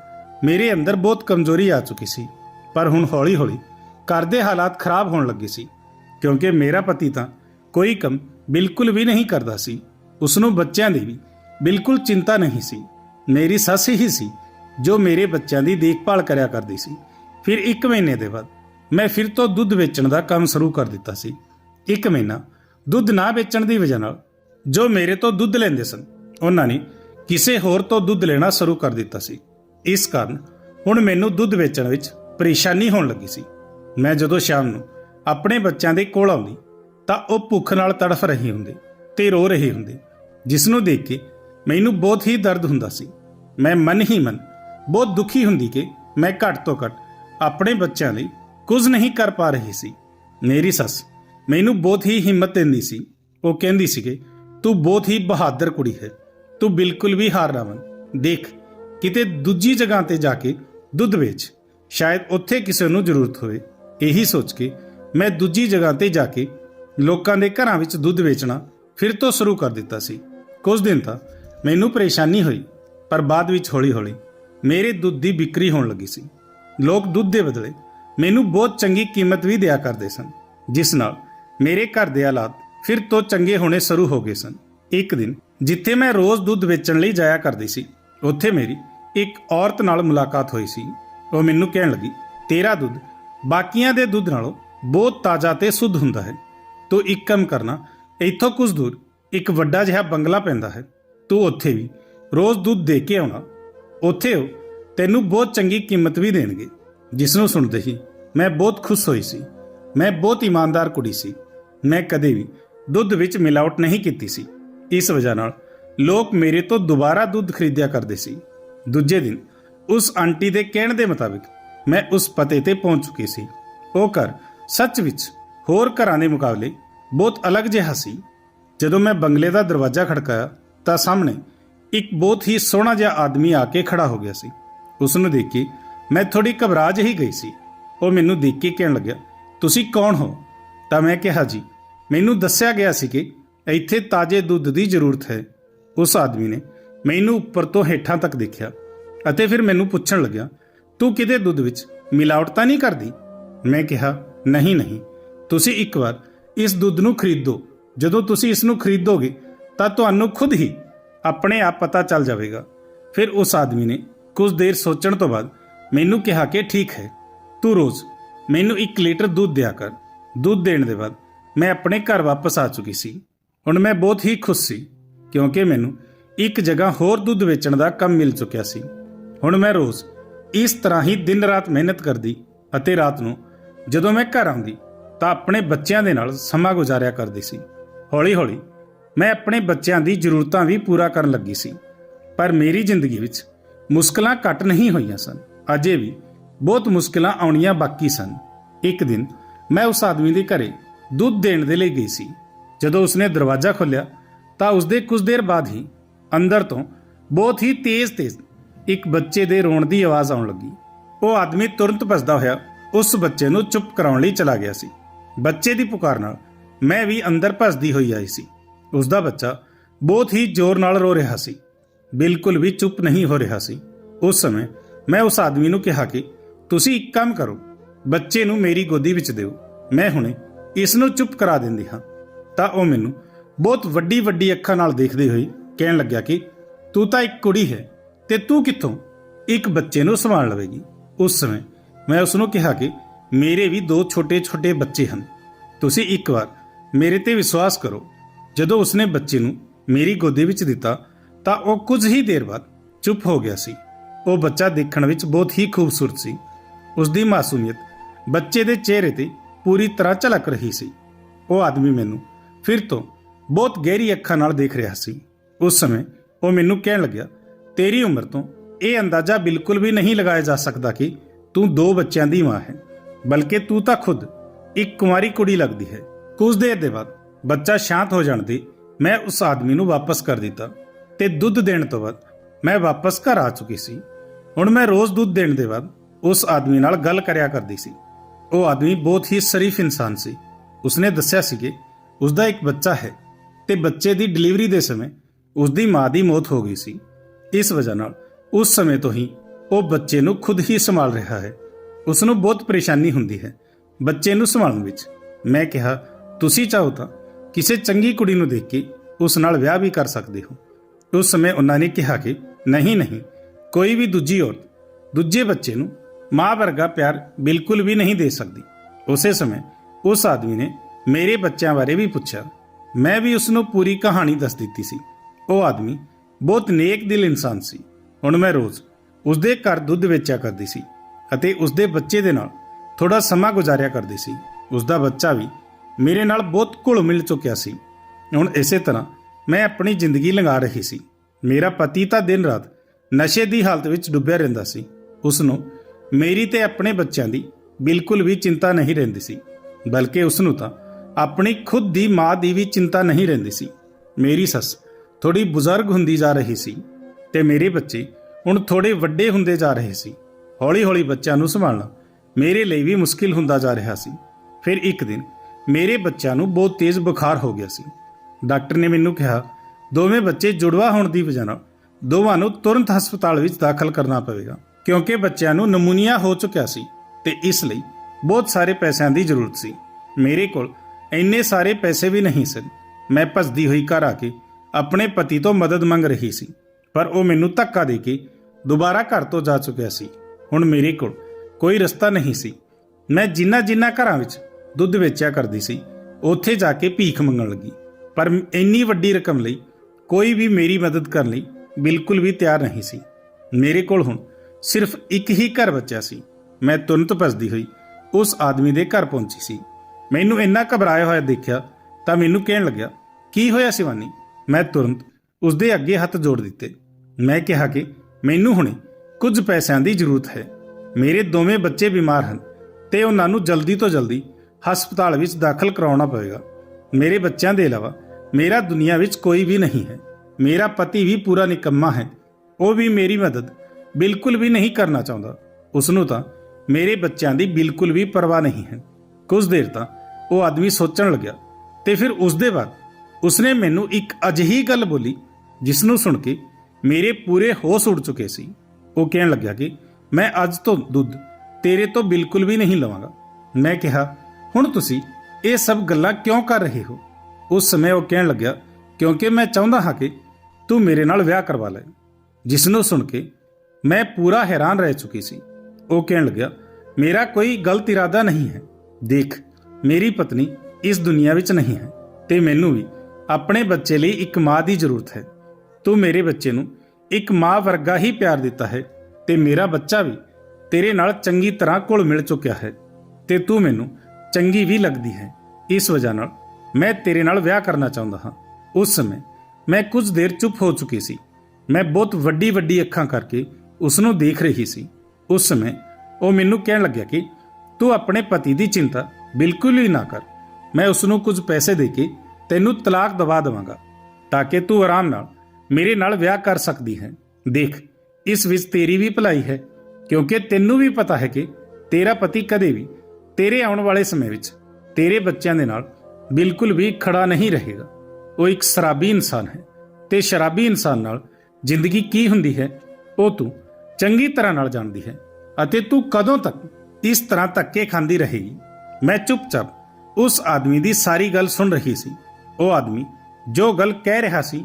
ਮੇਰੇ ਅੰਦਰ ਬਹੁਤ ਕਮਜ਼ੋਰੀ ਆ ਚੁੱਕੀ ਸੀ। ਪਰ ਹੁਣ ਹੌਲੀ-ਹੌਲੀ ਘਰ ਦੇ ਹਾਲਾਤ ਖਰਾਬ ਹੋਣ ਲੱਗੇ ਸੀ, ਕਿਉਂਕਿ ਮੇਰਾ ਪਤੀ ਤਾਂ ਕੋਈ ਕੰਮ ਬਿਲਕੁਲ ਵੀ ਨਹੀਂ ਕਰਦਾ ਸੀ। ਉਸ ਨੂੰ ਬੱਚਿਆਂ ਦੀ ਵੀ ਬਿਲਕੁਲ ਚਿੰਤਾ ਨਹੀਂ ਸੀ। ਮੇਰੀ ਸੱਸ ਹੀ ਸੀ। ਜੋ ਮੇਰੇ ਬੱਚਿਆਂ ਦੀ ਦੇਖਭਾਲ ਕਰਿਆ ਕਰਦੀ ਸੀ। ਫਿਰ 1 ਮਹੀਨੇ ਦੇ ਬਾਅਦ ਮੈਂ ਫਿਰ ਤੋਂ ਦੁੱਧ ਵੇਚਣ ਦਾ ਕੰਮ ਸ਼ੁਰੂ ਕਰ ਦਿੱਤਾ ਸੀ। 1 ਮਹੀਨਾ ਦੁੱਧ ਨਾ ਵੇਚਣ ਦੀ ਵਜ੍ਹਾ ਨਾਲ ਜੋ ਮੇਰੇ ਤੋਂ ਦੁੱਧ ਲੈਂਦੇ ਸਨ, ਉਹਨਾਂ ਨੇ ਕਿਸੇ ਹੋਰ ਤੋਂ ਦੁੱਧ ਲੈਣਾ ਸ਼ੁਰੂ ਕਰ ਦਿੱਤਾ ਸੀ। ਇਸ ਕਾਰਨ ਹੁਣ ਮੈਨੂੰ ਦੁੱਧ ਵੇਚਣ ਵਿੱਚ ਪਰੇਸ਼ਾਨੀ ਹੋਣ ਲੱਗੀ ਸੀ। ਮੈਂ ਜਦੋਂ ਸ਼ਾਮ ਨੂੰ ਆਪਣੇ ਬੱਚਿਆਂ ਦੇ ਕੋਲ ਆਉਂਦੀ, ਤਾਂ ਉਹ ਭੁੱਖ ਨਾਲ ਤੜਫ ਰਹੇ ਹੁੰਦੇ ਤੇ ਰੋ ਰਹੇ ਹੁੰਦੇ, ਜਿਸ ਨੂੰ ਦੇਖ ਕੇ ਮੈਨੂੰ ਬਹੁਤ ਹੀ ਦਰਦ ਹੁੰਦਾ ਸੀ। ਮੈਂ ਮਨ ਹੀ ਮਨ ਬਹੁਤ ਦੁਖੀ ਹੁੰਦੀ ਕਿ ਮੈਂ ਘੱਟ ਤੋਂ ਘੱਟ ਆਪਣੇ ਬੱਚਿਆਂ ਲਈ ਕੁਝ ਨਹੀਂ ਕਰ ਪਾ ਰਹੀ ਸੀ। ਮੇਰੀ ਸੱਸ ਮੈਨੂੰ ਬਹੁਤ ਹੀ ਹਿੰਮਤ ਦਿੰਦੀ ਸੀ। ਉਹ ਕਹਿੰਦੀ ਸੀ ਕਿ ਤੂੰ ਬਹੁਤ ਹੀ ਬਹਾਦਰ ਕੁੜੀ ਹੈ। ਤੂੰ ਬਿਲਕੁਲ ਵੀ ਹਾਰ ਨਾ ਮੰਨ। ਦੇਖ, ਕਿਤੇ ਦੂਜੀ ਜਗ੍ਹਾ ਤੇ ਜਾ ਕੇ ਦੁੱਧ ਵੇਚ। ਸ਼ਾਇਦ ਉੱਥੇ ਕਿਸੇ ਨੂੰ ਜ਼ਰੂਰਤ ਹੋਵੇ। ਇਹੀ ਸੋਚ ਕੇ ਮੈਂ ਦੂਜੀ ਜਗ੍ਹਾ ਤੇ ਜਾ ਕੇ ਲੋਕਾਂ ਦੇ ਘਰਾਂ ਵਿੱਚ ਦੁੱਧ ਵੇਚਣਾ ਫਿਰ ਤੋਂ ਸ਼ੁਰੂ ਕਰ ਦਿੱਤਾ ਸੀ। ਕੁਝ ਦਿਨ ਤਾਂ ਮੈਨੂੰ ਪਰੇਸ਼ਾਨੀ ਹੋਈ, ਪਰ ਬਾਅਦ ਵਿੱਚ ਹੌਲੀ-ਹੌਲੀ ਮੇਰੇ ਦੁੱਧ ਦੀ ਵਿਕਰੀ ਹੋਣ ਲੱਗੀ ਸੀ। ਲੋਕ ਦੁੱਧ ਦੇ ਬਦਲੇ ਮੈਨੂੰ ਬਹੁਤ ਚੰਗੀ ਕੀਮਤ ਵੀ ਦਿਆ ਕਰਦੇ ਸਨ, ਜਿਸ ਨਾਲ ਮੇਰੇ ਘਰ ਦੇ ਹਾਲਾਤ ਫਿਰ ਤੋਂ ਚੰਗੇ ਹੋਣੇ ਸ਼ੁਰੂ ਹੋ ਗਏ ਸਨ। ਇੱਕ ਦਿਨ ਜਿੱਥੇ ਮੈਂ ਰੋਜ਼ ਦੁੱਧ ਵੇਚਣ ਲਈ ਜਾਇਆ ਕਰਦੀ ਸੀ, ਉੱਥੇ ਮੇਰੀ ਇੱਕ ਔਰਤ ਨਾਲ ਮੁਲਾਕਾਤ ਹੋਈ ਸੀ। ਉਹ ਮੈਨੂੰ ਕਹਿਣ ਲੱਗੀ, ਤੇਰਾ ਦੁੱਧ ਬਾਕੀਆਂ ਦੇ ਦੁੱਧ ਨਾਲੋਂ ਬਹੁਤ ਤਾਜ਼ਾ ਤੇ ਸ਼ੁੱਧ ਹੁੰਦਾ ਹੈ। ਤੂੰ ਇੱਕ ਕੰਮ ਕਰਨਾ, ਇੱਥੋਂ ਕੁਝ ਦੂਰ ਇੱਕ ਵੱਡਾ ਜਿਹਾ ਬੰਗਲਾ ਪੈਂਦਾ ਹੈ। ਤੂੰ ਉੱਥੇ ਵੀ ਰੋਜ਼ ਦੁੱਧ ਦੇ ਕੇ ਆਉਣਾ ਉੱਥੇ ਉਹ ਤੈਨੂੰ ਬਹੁਤ ਚੰਗੀ ਕੀਮਤ ਵੀ ਦੇਣਗੇ। ਜਿਸ ਨੂੰ ਸੁਣਦੇ ਹੀ ਮੈਂ ਬਹੁਤ ਖੁਸ਼ ਹੋਈ ਸੀ। ਮੈਂ ਬਹੁਤ ਇਮਾਨਦਾਰ ਕੁੜੀ ਸੀ। ਮੈਂ ਕਦੇ ਵੀ ਦੁੱਧ ਵਿੱਚ ਮਿਲਾਵਟ ਨਹੀਂ ਕੀਤੀ ਸੀ। ਇਸ ਵਜ੍ਹਾ ਨਾਲ ਲੋਕ ਮੇਰੇ ਤੋਂ ਦੁਬਾਰਾ ਦੁੱਧ ਖਰੀਦਿਆ ਕਰਦੇ ਸੀ। ਦੂਜੇ ਦਿਨ ਉਸ ਆਂਟੀ ਦੇ ਕਹਿਣ ਦੇ ਮੁਤਾਬਿਕ ਮੈਂ ਉਸ ਪਤੇ ਤੇ ਪਹੁੰਚ ਚੁੱਕੀ ਸੀ। ਉਹ ਘਰ ਸੱਚ ਵਿੱਚ ਹੋਰ ਘਰਾਂ ਦੇ ਮੁਕਾਬਲੇ ਬਹੁਤ ਅਲੱਗ ਜਿਹਾ ਸੀ। ਜਦੋਂ ਮੈਂ ਬੰਗਲੇ ਦਾ ਦਰਵਾਜ਼ਾ ਖੜਕਾਇਆ ਤਾਂ ਸਾਹਮਣੇ ਇੱਕ ਬਹੁਤ ਹੀ ਸੋਹਣਾ ਜਿਹਾ ਆਦਮੀ ਆ ਕੇ ਖੜਾ ਹੋ ਗਿਆ ਸੀ। ਉਸ ਨੂੰ ਦੇਖ ਕੇ ਮੈਂ ਥੋੜੀ ਘਬਰਾ ਜਿਹੀ ਗਈ ਸੀ। ਉਹ ਮੈਨੂੰ ਦੇਖ ਕੇ ਕਹਿਣ ਲੱਗਿਆ, ਤੁਸੀਂ ਕੌਣ ਹੋ? ਤਾਂ ਮੈਂ ਕਿਹਾ, ਜੀ, ਮੈਨੂੰ ਦੱਸਿਆ ਗਿਆ ਸੀ ਕਿ ਇੱਥੇ ਤਾਜ਼ੇ ਦੁੱਧ ਦੀ ਜ਼ਰੂਰਤ ਹੈ। ਉਸ ਆਦਮੀ ਨੇ ਮੈਨੂੰ ਉੱਪਰ ਤੋਂ ਹੇਠਾਂ ਤੱਕ ਦੇਖਿਆ ਅਤੇ ਫਿਰ ਮੈਨੂੰ ਪੁੱਛਣ ਲੱਗਿਆ, ਤੂੰ ਕਿਤੇ ਦੁੱਧ ਵਿੱਚ ਮਿਲਾਵਟ ਤਾਂ ਨਹੀਂ ਕਰਦੀ? ਮੈਂ ਕਿਹਾ, ਨਹੀਂ ਨਹੀਂ, ਤੁਸੀਂ ਇੱਕ ਵਾਰ ਇਸ ਦੁੱਧ ਨੂੰ ਖਰੀਦੋ। ਜਦੋਂ ਤੁਸੀਂ ਇਸ ਨੂੰ ਖਰੀਦੋਗੇ ਤਾਂ ਤੁਹਾਨੂੰ ਖੁਦ ਹੀ ਆਪਣੇ ਆਪ ਪਤਾ ਚੱਲ ਜਾਵੇਗਾ। ਫਿਰ ਉਸ ਆਦਮੀ ਨੇ ਕੁਝ ਦੇਰ ਸੋਚਣ ਤੋਂ ਬਾਅਦ ਮੈਨੂੰ ਕਿਹਾ ਕਿ ਠੀਕ ਹੈ, ਤੂੰ ਰੋਜ਼ ਮੈਨੂੰ 1 ਲੀਟਰ ਦੁੱਧ ਦਿਆ ਕਰ। ਦੁੱਧ ਦੇਣ ਦੇ ਬਾਅਦ ਮੈਂ ਆਪਣੇ ਘਰ ਵਾਪਸ ਆ ਚੁੱਕੀ ਸੀ। ਹੁਣ ਮੈਂ ਬਹੁਤ ਹੀ ਖੁਸ਼ ਸੀ, ਕਿਉਂਕਿ ਮੈਨੂੰ ਇੱਕ ਜਗ੍ਹਾ ਹੋਰ ਦੁੱਧ ਵੇਚਣ ਦਾ ਕੰਮ ਮਿਲ ਚੁੱਕਿਆ ਸੀ। ਹੁਣ ਮੈਂ ਰੋਜ਼ ਇਸ ਤਰ੍ਹਾਂ ਹੀ ਦਿਨ ਰਾਤ ਮਿਹਨਤ ਕਰਦੀ ਅਤੇ ਰਾਤ ਨੂੰ ਜਦੋਂ ਮੈਂ ਘਰ ਆਉਂਦੀ ਤਾਂ ਆਪਣੇ ਬੱਚਿਆਂ ਦੇ ਨਾਲ ਸਮਾਂ ਗੁਜ਼ਾਰਿਆ ਕਰਦੀ ਸੀ। ਹੌਲੀ-ਹੌਲੀ ਮੈਂ ਆਪਣੇ ਬੱਚਿਆਂ ਦੀ ਜ਼ਰੂਰਤਾਂ ਵੀ ਪੂਰਾ ਕਰਨ ਲੱਗੀ ਸੀ। ਪਰ ਮੇਰੀ ਜ਼ਿੰਦਗੀ ਵਿੱਚ ਮੁਸ਼ਕਲਾਂ ਘੱਟ ਨਹੀਂ ਹੋਈਆਂ ਸਨ। ਅਜੇ ਵੀ ਬਹੁਤ ਮੁਸ਼ਕਲਾਂ ਆਉਣੀਆਂ ਬਾਕੀ ਸਨ। ਇੱਕ ਦਿਨ ਮੈਂ ਉਸ ਆਦਮੀ ਦੇ ਘਰੇ ਦੁੱਧ ਦੇਣ ਦੇ ਲਈ ਗਈ ਸੀ। ਜਦੋਂ ਉਸਨੇ ਦਰਵਾਜ਼ਾ ਖੋਲ੍ਹਿਆ ਤਾਂ ਉਸਦੇ ਕੁਝ ਦੇਰ ਬਾਅਦ ਹੀ ਅੰਦਰ ਤੋਂ ਬਹੁਤ ਹੀ ਤੇਜ਼-ਤੇਜ਼ ਇੱਕ ਬੱਚੇ ਦੇ ਰੋਣ ਦੀ ਆਵਾਜ਼ ਆਉਣ ਲੱਗੀ। ਉਹ ਆਦਮੀ ਤੁਰੰਤ ਭੱਜਦਾ ਹੋਇਆ ਉਸ ਬੱਚੇ ਨੂੰ ਚੁੱਪ ਕਰਾਉਣ ਲਈ ਚਲਾ ਗਿਆ ਸੀ। ਬੱਚੇ ਦੀ ਪੁਕਾਰ ਨਾਲ ਮੈਂ ਵੀ ਅੰਦਰ ਭੱਜਦੀ ਹੋਈ ਆਈ ਸੀ। ਉਸ ਦਾ ਬੱਚਾ ਬਹੁਤ ਹੀ ਜ਼ੋਰ ਨਾਲ ਰੋ ਰਿਹਾ ਸੀ। ਬਿਲਕੁਲ ਵੀ ਚੁੱਪ ਨਹੀਂ ਹੋ ਰਿਹਾ ਸੀ। ਉਸ ਸਮੇਂ ਮੈਂ ਉਸ ਆਦਮੀ ਨੂੰ ਕਿਹਾ ਕਿ ਤੁਸੀਂ ਇੱਕ ਕੰਮ ਕਰੋ, ਬੱਚੇ ਨੂੰ ਮੇਰੀ ਗੋਦੀ ਵਿੱਚ ਦਿਓ। ਮੈਂ ਹੁਣੇ ਇਸ ਨੂੰ ਚੁੱਪ ਕਰਾ ਦਿੰਦੀ ਹਾਂ। ਤਾਂ ਉਹ ਮੈਨੂੰ ਬਹੁਤ ਵੱਡੀ ਵੱਡੀ ਅੱਖਾਂ ਨਾਲ ਦੇਖਦੇ ਹੋਏ ਕਹਿਣ ਲੱਗਿਆ ਕਿ ਤੂੰ ਤਾਂ ਇੱਕ ਕੁੜੀ ਹੈ ਤੇ ਤੂੰ ਕਿੱਥੋਂ ਇੱਕ ਬੱਚੇ ਨੂੰ ਸੰਭਾਲ ਲਵੇਗੀ। ਉਸ ਸਮੇਂ ਮੈਂ ਉਸ ਨੂੰ ਕਿਹਾ ਕਿ ਮੇਰੇ ਵੀ ਦੋ ਛੋਟੇ-ਛੋਟੇ ਬੱਚੇ ਹਨ। ਤੁਸੀਂ ਇੱਕ ਵਾਰ ਮੇਰੇ ਤੇ ਵਿਸ਼ਵਾਸ ਕਰੋ ਜਦੋਂ ਉਸਨੇ ਬੱਚੇ ਨੂੰ ਮੇਰੀ ਗੋਦੀ ਵਿੱਚ ਦਿੱਤਾ, ਤਾਂ ਉਹ ਕੁਝ ਹੀ ਦੇਰ ਬਾਅਦ ਚੁੱਪ ਹੋ ਗਿਆ ਸੀ। ਉਹ ਬੱਚਾ ਦੇਖਣ ਵਿੱਚ ਬਹੁਤ ਹੀ ਖੂਬਸੂਰਤ ਸੀ। ਉਸ ਦੀ ਮਾਸੂਮੀਅਤ ਬੱਚੇ ਦੇ ਚਿਹਰੇ ਤੇ ਪੂਰੀ ਤਰ੍ਹਾਂ ਝਲਕ ਰਹੀ ਸੀ। ਉਹ ਆਦਮੀ ਮੈਨੂੰ ਫਿਰ ਤੋਂ ਬਹੁਤ ਗਹਿਰੀ ਅੱਖਾਂ ਨਾਲ ਦੇਖ ਰਿਹਾ ਸੀ। ਉਸ ਸਮੇਂ ਉਹ ਮੈਨੂੰ ਕਹਿਣ ਲੱਗਿਆ, ਤੇਰੀ ਉਮਰ ਤੋਂ ਇਹ ਅੰਦਾਜ਼ਾ ਬਿਲਕੁਲ ਵੀ ਨਹੀਂ ਲਗਾਇਆ ਜਾ ਸਕਦਾ ਕਿ ਤੂੰ ਦੋ ਬੱਚਿਆਂ ਦੀ ਮਾਂ ਹੈ, ਬਲਕਿ ਤੂੰ ਤਾਂ ਖੁਦ ਇੱਕ ਕੁਮਾਰੀ ਕੁੜੀ ਲੱਗਦੀ ਹੈ। ਕੁਝ ਦੇਰ ਦੇ ਬਾਅਦ ਬੱਚਾ ਸ਼ਾਂਤ ਹੋ ਜਾਣ ਦੀ ਮੈਂ ਉਸ ਆਦਮੀ ਨੂੰ ਵਾਪਸ ਕਰ ਦਿੱਤਾ ਤੇ ਦੁੱਧ ਦੇਣ ਤੋਂ ਬਾਅਦ ਮੈਂ ਵਾਪਸ ਘਰ ਆ ਚੁੱਕੀ ਸੀ। ਹੁਣ ਮੈਂ ਰੋਜ਼ ਦੁੱਧ ਦੇਣ ਦੇ ਬਾਅਦ ਉਸ ਆਦਮੀ ਨਾਲ ਗੱਲ ਕਰਿਆ ਕਰਦੀ ਸੀ। ਉਹ ਆਦਮੀ ਬਹੁਤ ਹੀ ਸ਼ਰੀਫ ਇਨਸਾਨ ਸੀ। ਉਸਨੇ ਦੱਸਿਆ ਸੀ ਕਿ ਉਸਦਾ ਇੱਕ ਬੱਚਾ ਹੈ ਤੇ ਬੱਚੇ ਦੀ ਡਿਲੀਵਰੀ ਦੇ ਸਮੇਂ ਉਸਦੀ ਮਾਂ ਦੀ ਮੌਤ ਹੋ ਗਈ ਸੀ। ਇਸ ਵਜ੍ਹਾ ਨਾਲ ਉਸ ਸਮੇਂ ਤੋਂ ਹੀ ਉਹ ਬੱਚੇ ਨੂੰ ਖੁਦ ਹੀ ਸੰਭਾਲ ਰਿਹਾ ਹੈ। ਉਸ ਨੂੰ ਬਹੁਤ ਪਰੇਸ਼ਾਨੀ ਹੁੰਦੀ ਹੈ ਬੱਚੇ ਨੂੰ ਸੰਭਾਲਣ ਵਿੱਚ। ਮੈਂ ਕਿਹਾ, ਤੁਸੀਂ ਚਾਹੋ ਤਾਂ ਕਿਸੇ ਚੰਗੀ ਕੁੜੀ ਨੂੰ ਦੇਖ ਕੇ ਉਸ ਨਾਲ ਵਿਆਹ ਵੀ ਕਰ ਸਕਦੇ ਹੋ। ਉਸ ਸਮੇਂ ਉਹਨਾਂ ਨੇ ਕਿਹਾ ਕਿ ਨਹੀਂ ਨਹੀਂ, ਕੋਈ ਵੀ ਦੂਜੀ ਔਰਤ ਦੂਜੇ ਬੱਚੇ ਨੂੰ ਮਾਂ ਵਰਗਾ ਪਿਆਰ ਬਿਲਕੁਲ ਵੀ ਨਹੀਂ ਦੇ ਸਕਦੀ। ਉਸੇ ਸਮੇਂ ਉਸ ਆਦਮੀ ਨੇ ਮੇਰੇ ਬੱਚਿਆਂ ਬਾਰੇ ਵੀ ਪੁੱਛਿਆ। ਮੈਂ ਵੀ ਉਸ ਨੂੰ ਪੂਰੀ ਕਹਾਣੀ ਦੱਸ ਦਿੱਤੀ ਸੀ। ਉਹ ਆਦਮੀ ਬਹੁਤ ਨੇਕ ਦਿਲ ਇਨਸਾਨ ਸੀ। ਹੁਣ ਮੈਂ ਰੋਜ਼ ਉਸਦੇ ਘਰ ਦੁੱਧ ਵੇਚਿਆ ਕਰਦੀ ਸੀ ਅਤੇ ਉਸਦੇ ਬੱਚੇ ਦੇ ਨਾਲ ਥੋੜਾ ਸਮਾਂ ਗੁਜ਼ਾਰਿਆ ਕਰਦੀ ਸੀ। ਉਸਦਾ ਬੱਚਾ ਵੀ ਮੇਰੇ ਨਾਲ ਬਹੁਤ ਘੁਲ ਮਿਲ ਚੁੱਕਿਆ ਸੀ। ਹੁਣ ਇਸੇ ਤਰ੍ਹਾਂ ਮੈਂ ਆਪਣੀ ਜ਼ਿੰਦਗੀ ਲੰਘਾ ਰਹੀ ਸੀ। ਮੇਰਾ ਪਤੀ ਤਾਂ ਦਿਨ ਰਾਤ ਨਸ਼ੇ ਦੀ ਹਾਲਤ ਵਿੱਚ ਡੁੱਬਿਆ ਰਹਿੰਦਾ ਸੀ। ਉਸ ਨੂੰ ਮੇਰੀ ਤੇ ਆਪਣੇ ਬੱਚਿਆਂ ਦੀ ਬਿਲਕੁਲ ਵੀ ਚਿੰਤਾ ਨਹੀਂ ਰਹਿੰਦੀ ਸੀ। ਬਲਕਿ ਉਸ ਨੂੰ ਤਾਂ ਆਪਣੀ ਖੁਦ ਦੀ ਮਾਂ ਦੀ ਵੀ ਚਿੰਤਾ ਨਹੀਂ ਰਹਿੰਦੀ ਸੀ। ਮੇਰੀ ਸੱਸ ਥੋੜੀ ਬਜ਼ੁਰਗ ਹੁੰਦੀ ਜਾ ਰਹੀ ਸੀ ਤੇ ਮੇਰੇ ਬੱਚੇ ਹੁਣ ਥੋੜੇ ਵੱਡੇ ਹੁੰਦੇ ਜਾ ਰਹੇ ਸੀ। ਹੌਲੀ-ਹੌਲੀ ਬੱਚਿਆਂ ਨੂੰ ਸੰਭਾਲਣਾ ਮੇਰੇ ਲਈ ਵੀ ਮੁਸ਼ਕਿਲ ਹੁੰਦਾ ਜਾ ਰਿਹਾ ਸੀ। ਫਿਰ ਇੱਕ ਦਿਨ ਮੇਰੇ ਬੱਚਿਆਂ ਨੂੰ ਬਹੁਤ ਤੇਜ਼ ਬੁਖਾਰ ਹੋ ਗਿਆ ਸੀ। ਡਾਕਟਰ ਨੇ ਮੈਨੂੰ ਕਿਹਾ, ਦੋਵੇਂ ਬੱਚੇ ਜੁੜਵਾ ਹੋਣ ਦੀ ਵਜ੍ਹਾ ਨਾਲ ਦੋਵਾਂ ਨੂੰ ਤੁਰੰਤ ਹਸਪਤਾਲ ਵਿੱਚ ਦਾਖਲ ਕਰਨਾ ਪਵੇਗਾ, ਕਿਉਂਕਿ ਬੱਚਿਆਂ ਨੂੰ ਨਮੂਨੀਆ ਹੋ ਚੁੱਕਿਆ ਸੀ ਤੇ ਇਸ ਲਈ ਬਹੁਤ ਸਾਰੇ ਪੈਸਿਆਂ ਦੀ ਜ਼ਰੂਰਤ ਸੀ। ਮੇਰੇ ਕੋਲ ਇੰਨੇ ਸਾਰੇ ਪੈਸੇ ਵੀ ਨਹੀਂ ਸਨ। ਮੈਂ ਭੱਜਦੀ ਹੋਈ ਘਰ ਆ ਕੇ ਆਪਣੇ ਪਤੀ ਤੋਂ ਮਦਦ ਮੰਗ ਰਹੀ ਸੀ, ਪਰ ਉਹ ਮੈਨੂੰ ਧੱਕਾ ਦੇ ਕੇ ਦੁਬਾਰਾ ਘਰ ਤੋਂ ਜਾ ਚੁੱਕਿਆ ਸੀ। ਹੁਣ ਮੇਰੇ ਕੋਲ ਕੋਈ ਰਸਤਾ ਨਹੀਂ ਸੀ। ਮੈਂ ਜਿੰਨਾ ਜਿੰਨਾ ਘਰਾਂ ਵਿੱਚ ਦੁੱਧ ਵੇਚਿਆ ਕਰਦੀ ਸੀ। ਉੱਥੇ ਜਾ ਕੇ ਭੀਖ ਮੰਗਣ ਲੱਗੀ। ਪਰ ਇੰਨੀ ਵੱਡੀ ਰਕਮ ਲਈ ਕੋਈ ਵੀ ਮੇਰੀ ਮਦਦ ਕਰਨ ਲਈ ਬਿਲਕੁਲ ਵੀ ਤਿਆਰ ਨਹੀਂ ਸੀ। ਮੇਰੇ ਕੋਲ ਹੁਣ ਸਿਰਫ ਇੱਕ ਹੀ ਘਰ ਬਚਿਆ ਸੀ। ਮੈਂ ਤੁਰੰਤ ਭੱਜਦੀ ਹੋਈ ਉਸ ਆਦਮੀ ਦੇ ਘਰ ਪਹੁੰਚੀ ਸੀ। ਮੈਨੂੰ ਇੰਨਾ ਘਬਰਾਇਆ ਹੋਇਆ ਦੇਖਿਆ ਤਾਂ ਮੈਨੂੰ ਕਹਿਣ ਲੱਗਿਆ, ਕੀ ਹੋਇਆ ਸਿਵਾਨੀ? ਮੈਂ ਤੁਰੰਤ ਉਸ ਦੇ ਅੱਗੇ ਹੱਥ ਜੋੜ ਦਿੱਤੇ। ਮੈਂ ਕਿਹਾ ਕਿ ਮੈਨੂੰ ਹੁਣੇ ਕੁਝ ਪੈਸਿਆਂ ਦੀ ਜ਼ਰੂਰਤ ਹੈ। ਮੇਰੇ ਦੋਵੇਂ ਬੱਚੇ ਬਿਮਾਰ ਹਨ ਤੇ ਉਹਨਾਂ ਨੂੰ ਜਲਦੀ ਤੋਂ ਜਲਦੀ ਹਸਪਤਾਲ ਵਿੱਚ ਦਾਖਲ ਕਰਾਉਣਾ ਪਵੇਗਾ। ਮੇਰੇ ਬੱਚਿਆਂ ਦੇ ਇਲਾਵਾ ਮੇਰਾ ਦੁਨੀਆ ਵਿੱਚ ਕੋਈ ਵੀ ਨਹੀਂ ਹੈ। ਮੇਰਾ ਪਤੀ ਵੀ ਪੂਰਾ ਨਿਕੰਮਾ ਹੈ। ਉਹ ਵੀ ਮੇਰੀ ਮਦਦ ਬਿਲਕੁਲ ਵੀ ਨਹੀਂ ਕਰਨਾ ਚਾਹੁੰਦਾ। ਉਸ ਨੂੰ ਤਾਂ ਮੇਰੇ ਬੱਚਿਆਂ ਦੀ ਬਿਲਕੁਲ ਵੀ ਪਰਵਾਹ ਨਹੀਂ ਹੈ। ਕੁਝ ਦੇਰ ਤਾਂ ਉਹ ਆਦਮੀ ਸੋਚਣ ਲੱਗਿਆ ਤੇ ਫਿਰ ਉਸ ਦੇ ਬਾਅਦ ਉਸਨੇ ਮੈਨੂੰ ਇੱਕ ਅਜਿਹੀ ਗੱਲ ਬੋਲੀ ਜਿਸ ਨੂੰ ਸੁਣ ਕੇ ਮੇਰੇ ਪੂਰੇ ਹੋਸ਼ ਉੱਡ ਚੁੱਕੇ ਸੀ। ਉਹ ਕਹਿਣ ਲੱਗਿਆ ਕਿ ਮੈਂ ਅੱਜ ਤੋਂ ਦੁੱਧ ਤੇਰੇ ਤੋਂ ਬਿਲਕੁਲ ਵੀ ਨਹੀਂ ਲਵਾਂਗਾ। ਮੈਂ ਕਿਹਾ ਹੁਣ ਤੁਸੀਂ ਇਹ ਸਭ ਗੱਲਾਂ ਕਿਉਂ ਕਰ ਰਹੇ ਹੋ? ਉਸ ਸਮੇਂ ਉਹ ਕਹਿਣ ਲੱਗਿਆ, ਕਿਉਂਕਿ ਮੈਂ ਚਾਹੁੰਦਾ ਹਾਂ ਕਿ ਤੂੰ ਮੇਰੇ ਨਾਲ ਵਿਆਹ ਕਰਵਾ ਲੈ। ਜਿਸ ਨੂੰ ਸੁਣ ਕੇ ਮੈਂ ਪੂਰਾ ਹੈਰਾਨ ਰਹਿ ਚੁੱਕੀ ਸੀ। ਉਹ ਕਹਿਣ ਲੱਗਿਆ, ਮੇਰਾ ਕੋਈ ਗਲਤ ਇਰਾਦਾ ਨਹੀਂ ਹੈ। ਦੇਖ, ਮੇਰੀ ਪਤਨੀ ਇਸ ਦੁਨੀਆ ਵਿੱਚ ਨਹੀਂ ਹੈ ਤੇ ਮੈਨੂੰ ਵੀ ਆਪਣੇ ਬੱਚੇ ਲਈ ਇੱਕ ਮਾਂ ਦੀ ਜ਼ਰੂਰਤ ਹੈ। ਤੂੰ ਮੇਰੇ ਬੱਚੇ ਨੂੰ ਇੱਕ ਮਾਂ ਵਰਗਾ ਹੀ ਪਿਆਰ ਦਿੱਤਾ ਹੈ ਤੇ ਮੇਰਾ ਬੱਚਾ ਵੀ ਤੇਰੇ ਨਾਲ ਚੰਗੀ ਤਰ੍ਹਾਂ ਘੁਲ ਮਿਲ ਚੁੱਕਿਆ ਹੈ ਤੇ ਤੂੰ ਮੈਨੂੰ ਚੰਗੀ ਵੀ ਲੱਗਦੀ ਹੈ। ਇਸ ਵਜ੍ਹਾ ਨਾਲ ਮੈਂ ਤੇਰੇ ਨਾਲ ਵਿਆਹ ਕਰਨਾ ਚਾਹੁੰਦਾ ਹਾਂ। ਉਸ ਸਮੇਂ ਮੈਂ ਕੁਝ ਦੇਰ ਚੁੱਪ ਹੋ ਚੁੱਕੀ ਸੀ। ਮੈਂ ਬਹੁਤ ਵੱਡੀ ਵੱਡੀ ਅੱਖਾਂ ਕਰਕੇ ਉਸ ਨੂੰ ਦੇਖ ਰਹੀ ਸੀ। ਉਸ ਸਮੇਂ ਉਹ ਮੈਨੂੰ ਕਹਿਣ ਲੱਗਿਆ ਕਿ ਤੂੰ ਆਪਣੇ ਪਤੀ ਦੀ ਚਿੰਤਾ ਬਿਲਕੁਲ ਹੀ ਨਾ ਕਰ। ਮੈਂ ਉਸ ਨੂੰ ਕੁਝ ਪੈਸੇ ਦੇ ਕੇ ਤੈਨੂੰ ਤਲਾਕ ਦਵਾ ਦੇਵਾਂਗਾ ਤਾਂ ਕਿ ਤੂੰ ਆਰਾਮ ਨਾਲ ਮੇਰੇ ਨਾਲ ਵਿਆਹ ਕਰ ਸਕਦੀ ਹੈ। ਦੇਖ, ਇਸ ਵਿੱਚ ਤੇਰੀ ਵੀ ਭਲਾਈ ਹੈ ਕਿਉਂਕਿ ਤੈਨੂੰ ਵੀ ਪਤਾ ਹੈ ਕਿ ਤੇਰਾ ਪਤੀ ਕਦੇ ਵੀ ਤੇਰੇ ਆਉਣ ਵਾਲੇ ਸਮੇਂ ਵਿੱਚ ਤੇਰੇ ਬੱਚਿਆਂ ਦੇ ਨਾਲ ਬਿਲਕੁਲ ਵੀ ਖੜਾ ਨਹੀਂ ਰਹੇਗਾ। ਉਹ ਇੱਕ ਸ਼ਰਾਬੀ ਇਨਸਾਨ ਹੈ ਤੇ ਸ਼ਰਾਬੀ ਇਨਸਾਨ ਨਾਲ ਜ਼ਿੰਦਗੀ ਕੀ ਹੁੰਦੀ ਹੈ, ਉਹ ਤੂੰ ਚੰਗੀ ਤਰ੍ਹਾਂ ਨਾਲ ਜਾਣਦੀ ਹੈ ਅਤੇ ਤੂੰ ਕਦੋਂ ਤੱਕ ਇਸ ਤਰ੍ਹਾਂ ਧੱਕੇ ਖਾਂਦੀ ਰਹੇਗੀ। ਮੈਂ ਚੁੱਪਚਾਪ ਉਸ ਆਦਮੀ ਦੀ ਸਾਰੀ ਗੱਲ ਸੁਣ ਰਹੀ ਸੀ। ਉਹ ਆਦਮੀ ਜੋ ਗੱਲ ਕਹਿ ਰਿਹਾ ਸੀ,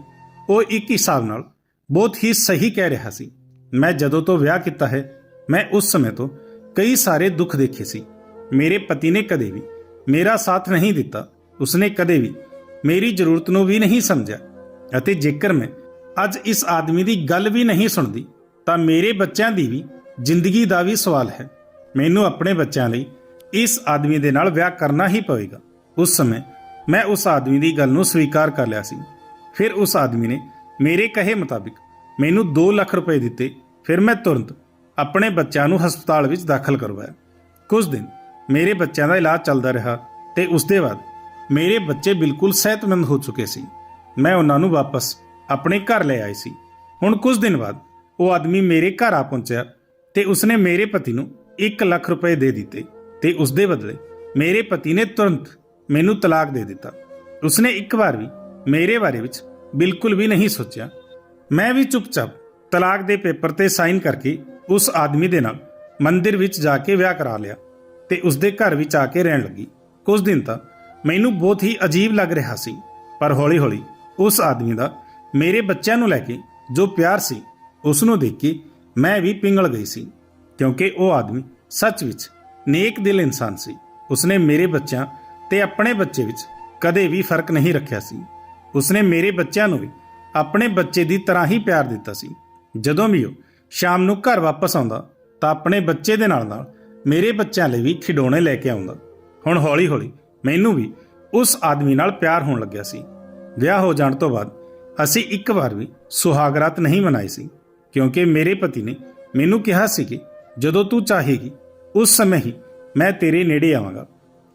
ਉਹ ਇੱਕ ਹਿਸਾਬ ਨਾਲ ਬਹੁਤ ਹੀ ਸਹੀ ਕਹਿ ਰਿਹਾ ਸੀ। ਮੈਂ ਜਦੋਂ ਤੋਂ ਵਿਆਹ ਕੀਤਾ ਹੈ, ਮੈਂ ਉਸ ਸਮੇਂ ਤੋਂ ਕਈ ਸਾਰੇ ਦੁੱਖ ਦੇਖੇ ਸੀ। ਮੇਰੇ ਪਤੀ ਨੇ ਕਦੇ ਵੀ ਮੇਰਾ ਸਾਥ ਨਹੀਂ ਦਿੱਤਾ, ਉਸਨੇ ਕਦੇ ਵੀ ਮੇਰੀ ਜ਼ਰੂਰਤ ਨੂੰ ਵੀ ਨਹੀਂ ਸਮਝਿਆ ਅਤੇ ਜੇਕਰ ਮੈਂ ਅੱਜ ਇਸ ਆਦਮੀ ਦੀ ਗੱਲ ਵੀ ਨਹੀਂ ਸੁਣਦੀ, ਤਾਂ ਮੇਰੇ ਬੱਚਿਆਂ ਦੀ ਵੀ ਜ਼ਿੰਦਗੀ ਦਾ ਵੀ ਸਵਾਲ ਹੈ। ਮੈਨੂੰ ਆਪਣੇ ਬੱਚਿਆਂ ਲਈ ਇਸ ਆਦਮੀ ਦੇ ਨਾਲ ਵਿਆਹ ਕਰਨਾ ਹੀ ਪਵੇਗਾ। ਉਸ ਸਮੇਂ ਮੈਂ ਉਸ ਆਦਮੀ ਦੀ ਗੱਲ ਨੂੰ ਸਵੀਕਾਰ ਕਰ ਲਿਆ ਸੀ। ਫਿਰ ਉਸ ਆਦਮੀ ਨੇ ਮੇਰੇ ਕਹੇ ਮੁਤਾਬਿਕ ਮੈਨੂੰ 2 ਲੱਖ ਰੁਪਏ ਦਿੱਤੇ, ਫਿਰ ਮੈਂ ਤੁਰੰਤ ਆਪਣੇ ਬੱਚਿਆਂ ਨੂੰ ਹਸਪਤਾਲ ਵਿੱਚ ਦਾਖਲ ਕਰਵਾਇਆ। ਕੁਝ ਦਿਨ ਮੇਰੇ ਬੱਚਿਆਂ ਦਾ ਇਲਾਜ ਚੱਲਦਾ ਰਿਹਾ ਤੇ ਉਸ ਦੇ ਬਾਅਦ ਮੇਰੇ ਬੱਚੇ ਬਿਲਕੁਲ ਸਿਹਤਮੰਦ ਹੋ ਚੁੱਕੇ ਸੀ। ਮੈਂ ਉਹਨਾਂ ਨੂੰ ਵਾਪਸ ਆਪਣੇ ਘਰ ਲੈ ਆਈ ਸੀ। ਹੁਣ ਕੁਝ ਦਿਨ ਬਾਅਦ ਉਹ ਆਦਮੀ ਮੇਰੇ ਘਰ ਆ ਪਹੁੰਚਿਆ ਤੇ ਉਸਨੇ ਮੇਰੇ ਪਤੀ ਨੂੰ 1 ਲੱਖ ਰੁਪਏ ਦੇ ਦਿੱਤੇ ਤੇ ਉਸ ਦੇ ਬਦਲੇ ਮੇਰੇ ਪਤੀ ਨੇ ਤੁਰੰਤ ਮੈਨੂੰ ਤਲਾਕ ਦੇ ਦਿੱਤਾ। ਉਸਨੇ ਇੱਕ ਵਾਰ ਵੀ ਮੇਰੇ ਬਾਰੇ ਵਿੱਚ ਬਿਲਕੁਲ ਵੀ ਨਹੀਂ ਸੋਚਿਆ। ਮੈਂ ਵੀ ਚੁੱਪਚਾਪ ਤਲਾਕ ਦੇ ਪੇਪਰ ਤੇ ਸਾਈਨ ਕਰਕੇ ਉਸ ਆਦਮੀ ਦੇ ਨਾਲ ਮੰਦਿਰ ਵਿੱਚ ਜਾ ਕੇ ਵਿਆਹ ਕਰਾ ਲਿਆ। ਤੇ ਉਸਦੇ ਘਰ ਵਿੱਚ ਆ ਕੇ ਰਹਿਣ ਲੱਗੀ। ਕੁਝ ਦਿਨ ਤਾਂ ਮੈਨੂੰ ਬਹੁਤ ਹੀ ਅਜੀਬ ਲੱਗ ਰਿਹਾ ਸੀ, ਪਰ ਹੌਲੀ-ਹੌਲੀ ਉਸ ਆਦਮੀ ਦਾ ਮੇਰੇ ਬੱਚਿਆਂ ਨੂੰ ਲੈ ਕੇ ਜੋ ਪਿਆਰ ਸੀ ਉਸ ਨੂੰ ਦੇਖ ਕੇ ਮੈਂ ਵੀ ਪਿੰਗਲ ਗਈ ਸੀ, ਕਿਉਂਕਿ ਉਹ ਆਦਮੀ ਸੱਚ ਵਿੱਚ ਨੇਕ ਦਿਲ ਇਨਸਾਨ ਸੀ। ਉਸਨੇ ਮੇਰੇ ਬੱਚਿਆਂ ਤੇ ਆਪਣੇ ਬੱਚੇ ਵਿੱਚ ਕਦੇ ਵੀ ਫ਼ਰਕ ਨਹੀਂ ਰੱਖਿਆ ਸੀ। ਉਸਨੇ ਮੇਰੇ ਬੱਚਿਆਂ ਨੂੰ ਵੀ ਆਪਣੇ ਬੱਚੇ ਦੀ ਤਰ੍ਹਾਂ ਹੀ ਪਿਆਰ ਦਿੱਤਾ ਸੀ। ਜਦੋਂ ਵੀ ਉਹ ਸ਼ਾਮ ਨੂੰ ਘਰ ਵਾਪਸ ਆਉਂਦਾ, ਤਾਂ ਆਪਣੇ ਬੱਚੇ ਦੇ ਨਾਲ ਨਾਲ ਮੇਰੇ ਬੱਚਿਆਂ ਲਈ ਵੀ ਖਿਡੌਣੇ ਲੈ ਕੇ ਆਉਂਦਾ। ਹੁਣ ਹੌਲੀ-ਹੌਲੀ ਮੈਨੂੰ ਵੀ ਉਸ ਆਦਮੀ ਨਾਲ ਪਿਆਰ ਹੋਣ ਲੱਗਿਆ ਸੀ। ਵਿਆਹ ਹੋ ਜਾਣ ਤੋਂ ਬਾਅਦ ਅਸੀਂ ਇੱਕ ਵਾਰ ਵੀ ਸੁਹਾਗਰਾਤ ਨਹੀਂ ਮਨਾਈ ਸੀ, ਕਿਉਂਕਿ ਮੇਰੇ ਪਤੀ ਨੇ ਮੈਨੂੰ ਕਿਹਾ ਸੀ ਕਿ ਜਦੋਂ ਤੂੰ ਚਾਹੇਗੀ, ਉਸ ਸਮੇਂ ਹੀ ਮੈਂ ਤੇਰੇ ਨੇੜੇ ਆਵਾਂਗਾ।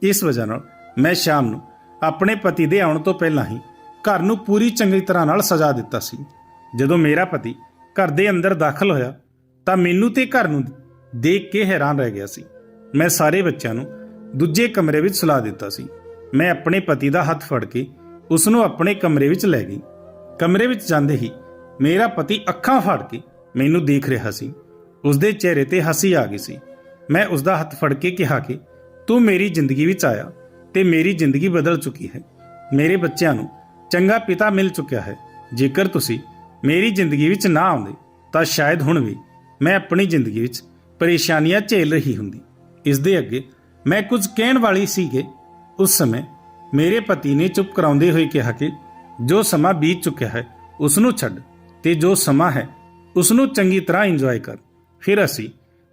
ਇਸ ਵਜ੍ਹਾ ਨਾਲ ਮੈਂ ਸ਼ਾਮ ਨੂੰ ਆਪਣੇ ਪਤੀ ਦੇ ਆਉਣ ਤੋਂ ਪਹਿਲਾਂ ਹੀ ਘਰ ਨੂੰ ਪੂਰੀ ਚੰਗੀ ਤਰ੍ਹਾਂ ਨਾਲ ਸਜਾ ਦਿੱਤਾ ਸੀ। ਜਦੋਂ ਮੇਰਾ ਪਤੀ ਘਰ ਦੇ ਅੰਦਰ ਦਾਖਲ ਹੋਇਆ, ਤਾਂ ਮੈਨੂੰ ਤੇ ਘਰ ਨੂੰ ਦੇਖ ਕੇ ਹੈਰਾਨ ਰਹਿ ਗਿਆ ਸੀ। ਮੈਂ ਸਾਰੇ ਬੱਚਿਆਂ ਨੂੰ ਦੂਜੇ ਕਮਰੇ ਵਿੱਚ ਸੁਲਾ ਦਿੱਤਾ ਸੀ। ਮੈਂ ਆਪਣੇ ਪਤੀ ਦਾ ਹੱਥ ਫੜ ਕੇ ਉਸ ਨੂੰ ਆਪਣੇ ਕਮਰੇ ਵਿੱਚ ਲੈ ਗਈ। ਕਮਰੇ ਵਿੱਚ ਜਾਂਦੇ ਹੀ ਮੇਰਾ ਪਤੀ ਅੱਖਾਂ ਫਾੜ ਕੇ ਮੈਨੂੰ ਦੇਖ ਰਿਹਾ ਸੀ। ਉਸ ਦੇ ਚਿਹਰੇ ਤੇ ਹਸੀ ਆ ਗਈ ਸੀ। ਮੈਂ ਉਸ ਦਾ ਹੱਥ ਫੜ ਕੇ ਕਿਹਾ ਕਿ, ਤੂੰ ਮੇਰੀ ਜ਼ਿੰਦਗੀ ਵਿੱਚ ਆਇਆ ਤੇ ਮੇਰੀ ਜ਼ਿੰਦਗੀ ਬਦਲ ਚੁੱਕੀ ਹੈ। ਮੇਰੇ ਬੱਚਿਆਂ ਨੂੰ ਚੰਗਾ ਪਿਤਾ ਮਿਲ ਚੁੱਕਿਆ ਹੈ। ਜੇਕਰ ਤੁਸੀਂ ਮੇਰੀ ਜ਼ਿੰਦਗੀ ਵਿੱਚ ਨਾ ਆਉਂਦੇ, ਤਾਂ ਸ਼ਾਇਦ ਹੁਣ ਵੀ ਮੈਂ ਆਪਣੀ ਜ਼ਿੰਦਗੀ ਵਿੱਚ ਪਰੇਸ਼ਾਨੀਆਂ ਝੇਲ ਰਹੀ ਹੁੰਦੀ। ਇਸ ਦੇ ਅੱਗੇ ਮੈਂ ਕੁਝ ਕਹਿਣ ਵਾਲੀ ਸੀਗੇ। ਉਸ ਸਮੇਂ ਮੇਰੇ ਪਤੀ ਨੇ ਚੁੱਪ ਕਰਾਉਂਦੇ ਹੋਏ ਕਿਹਾ ਕਿ ਜੋ ਸਮਾਂ ਬੀਤ ਚੁੱਕਿਆ ਹੈ ਉਸ ਨੂੰ ਛੱਡ ਤੇ ਜੋ ਸਮਾਂ ਹੈ ਉਸ ਨੂੰ ਚੰਗੀ ਤਰ੍ਹਾਂ ਇੰਜੋਏ ਕਰ। ਫਿਰ ਅਸੀਂ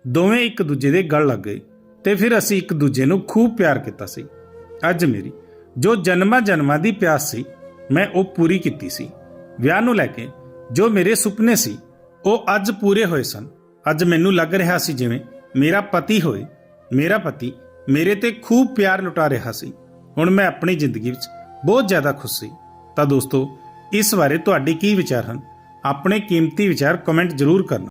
ਦੋਵੇਂ ਇੱਕ ਦੂਜੇ ਦੇ ਗਲ ਲੱਗ ਗਏ ਤੇ ਫਿਰ ਅਸੀਂ ਇੱਕ ਦੂਜੇ ਨੂੰ ਖੂਬ ਪਿਆਰ ਕੀਤਾ ਸੀ। ਅੱਜ ਮੇਰੀ ਜੋ ਜਨਮਾਂ ਜਨਮਾਂ ਦੀ ਪਿਆਸ ਸੀ, ਮੈਂ ਉਹ ਪੂਰੀ ਕੀਤੀ ਸੀ। ਵਿਆਹ ਨੂੰ ਲੈ ਕੇ ਜੋ ਮੇਰੇ ਸੁਪਨੇ ਸੀ, ਉਹ ਅੱਜ ਪੂਰੇ ਹੋਏ ਸਨ। ਅੱਜ ਮੈਨੂੰ ਲੱਗ ਰਿਹਾ ਸੀ ਜਿਵੇਂ ਮੇਰਾ ਪਤੀ ਹੋਏ, ਮੇਰਾ ਪਤੀ ਮੇਰੇ ਤੇ ਖੂਬ ਪਿਆਰ ਲੁਟਾ ਰਿਹਾ ਸੀ। ਹੁਣ ਮੈਂ ਆਪਣੀ ਜ਼ਿੰਦਗੀ ਵਿੱਚ ਬਹੁਤ ਜ਼ਿਆਦਾ ਖੁਸ਼ ਸੀ। ਤਾਂ ਦੋਸਤੋ, ਇਸ ਬਾਰੇ ਤੁਹਾਡੇ ਕੀ ਵਿਚਾਰ ਹਨ? ਆਪਣੇ ਕੀਮਤੀ ਵਿਚਾਰ ਕਮੈਂਟ ਜ਼ਰੂਰ ਕਰਨਾ।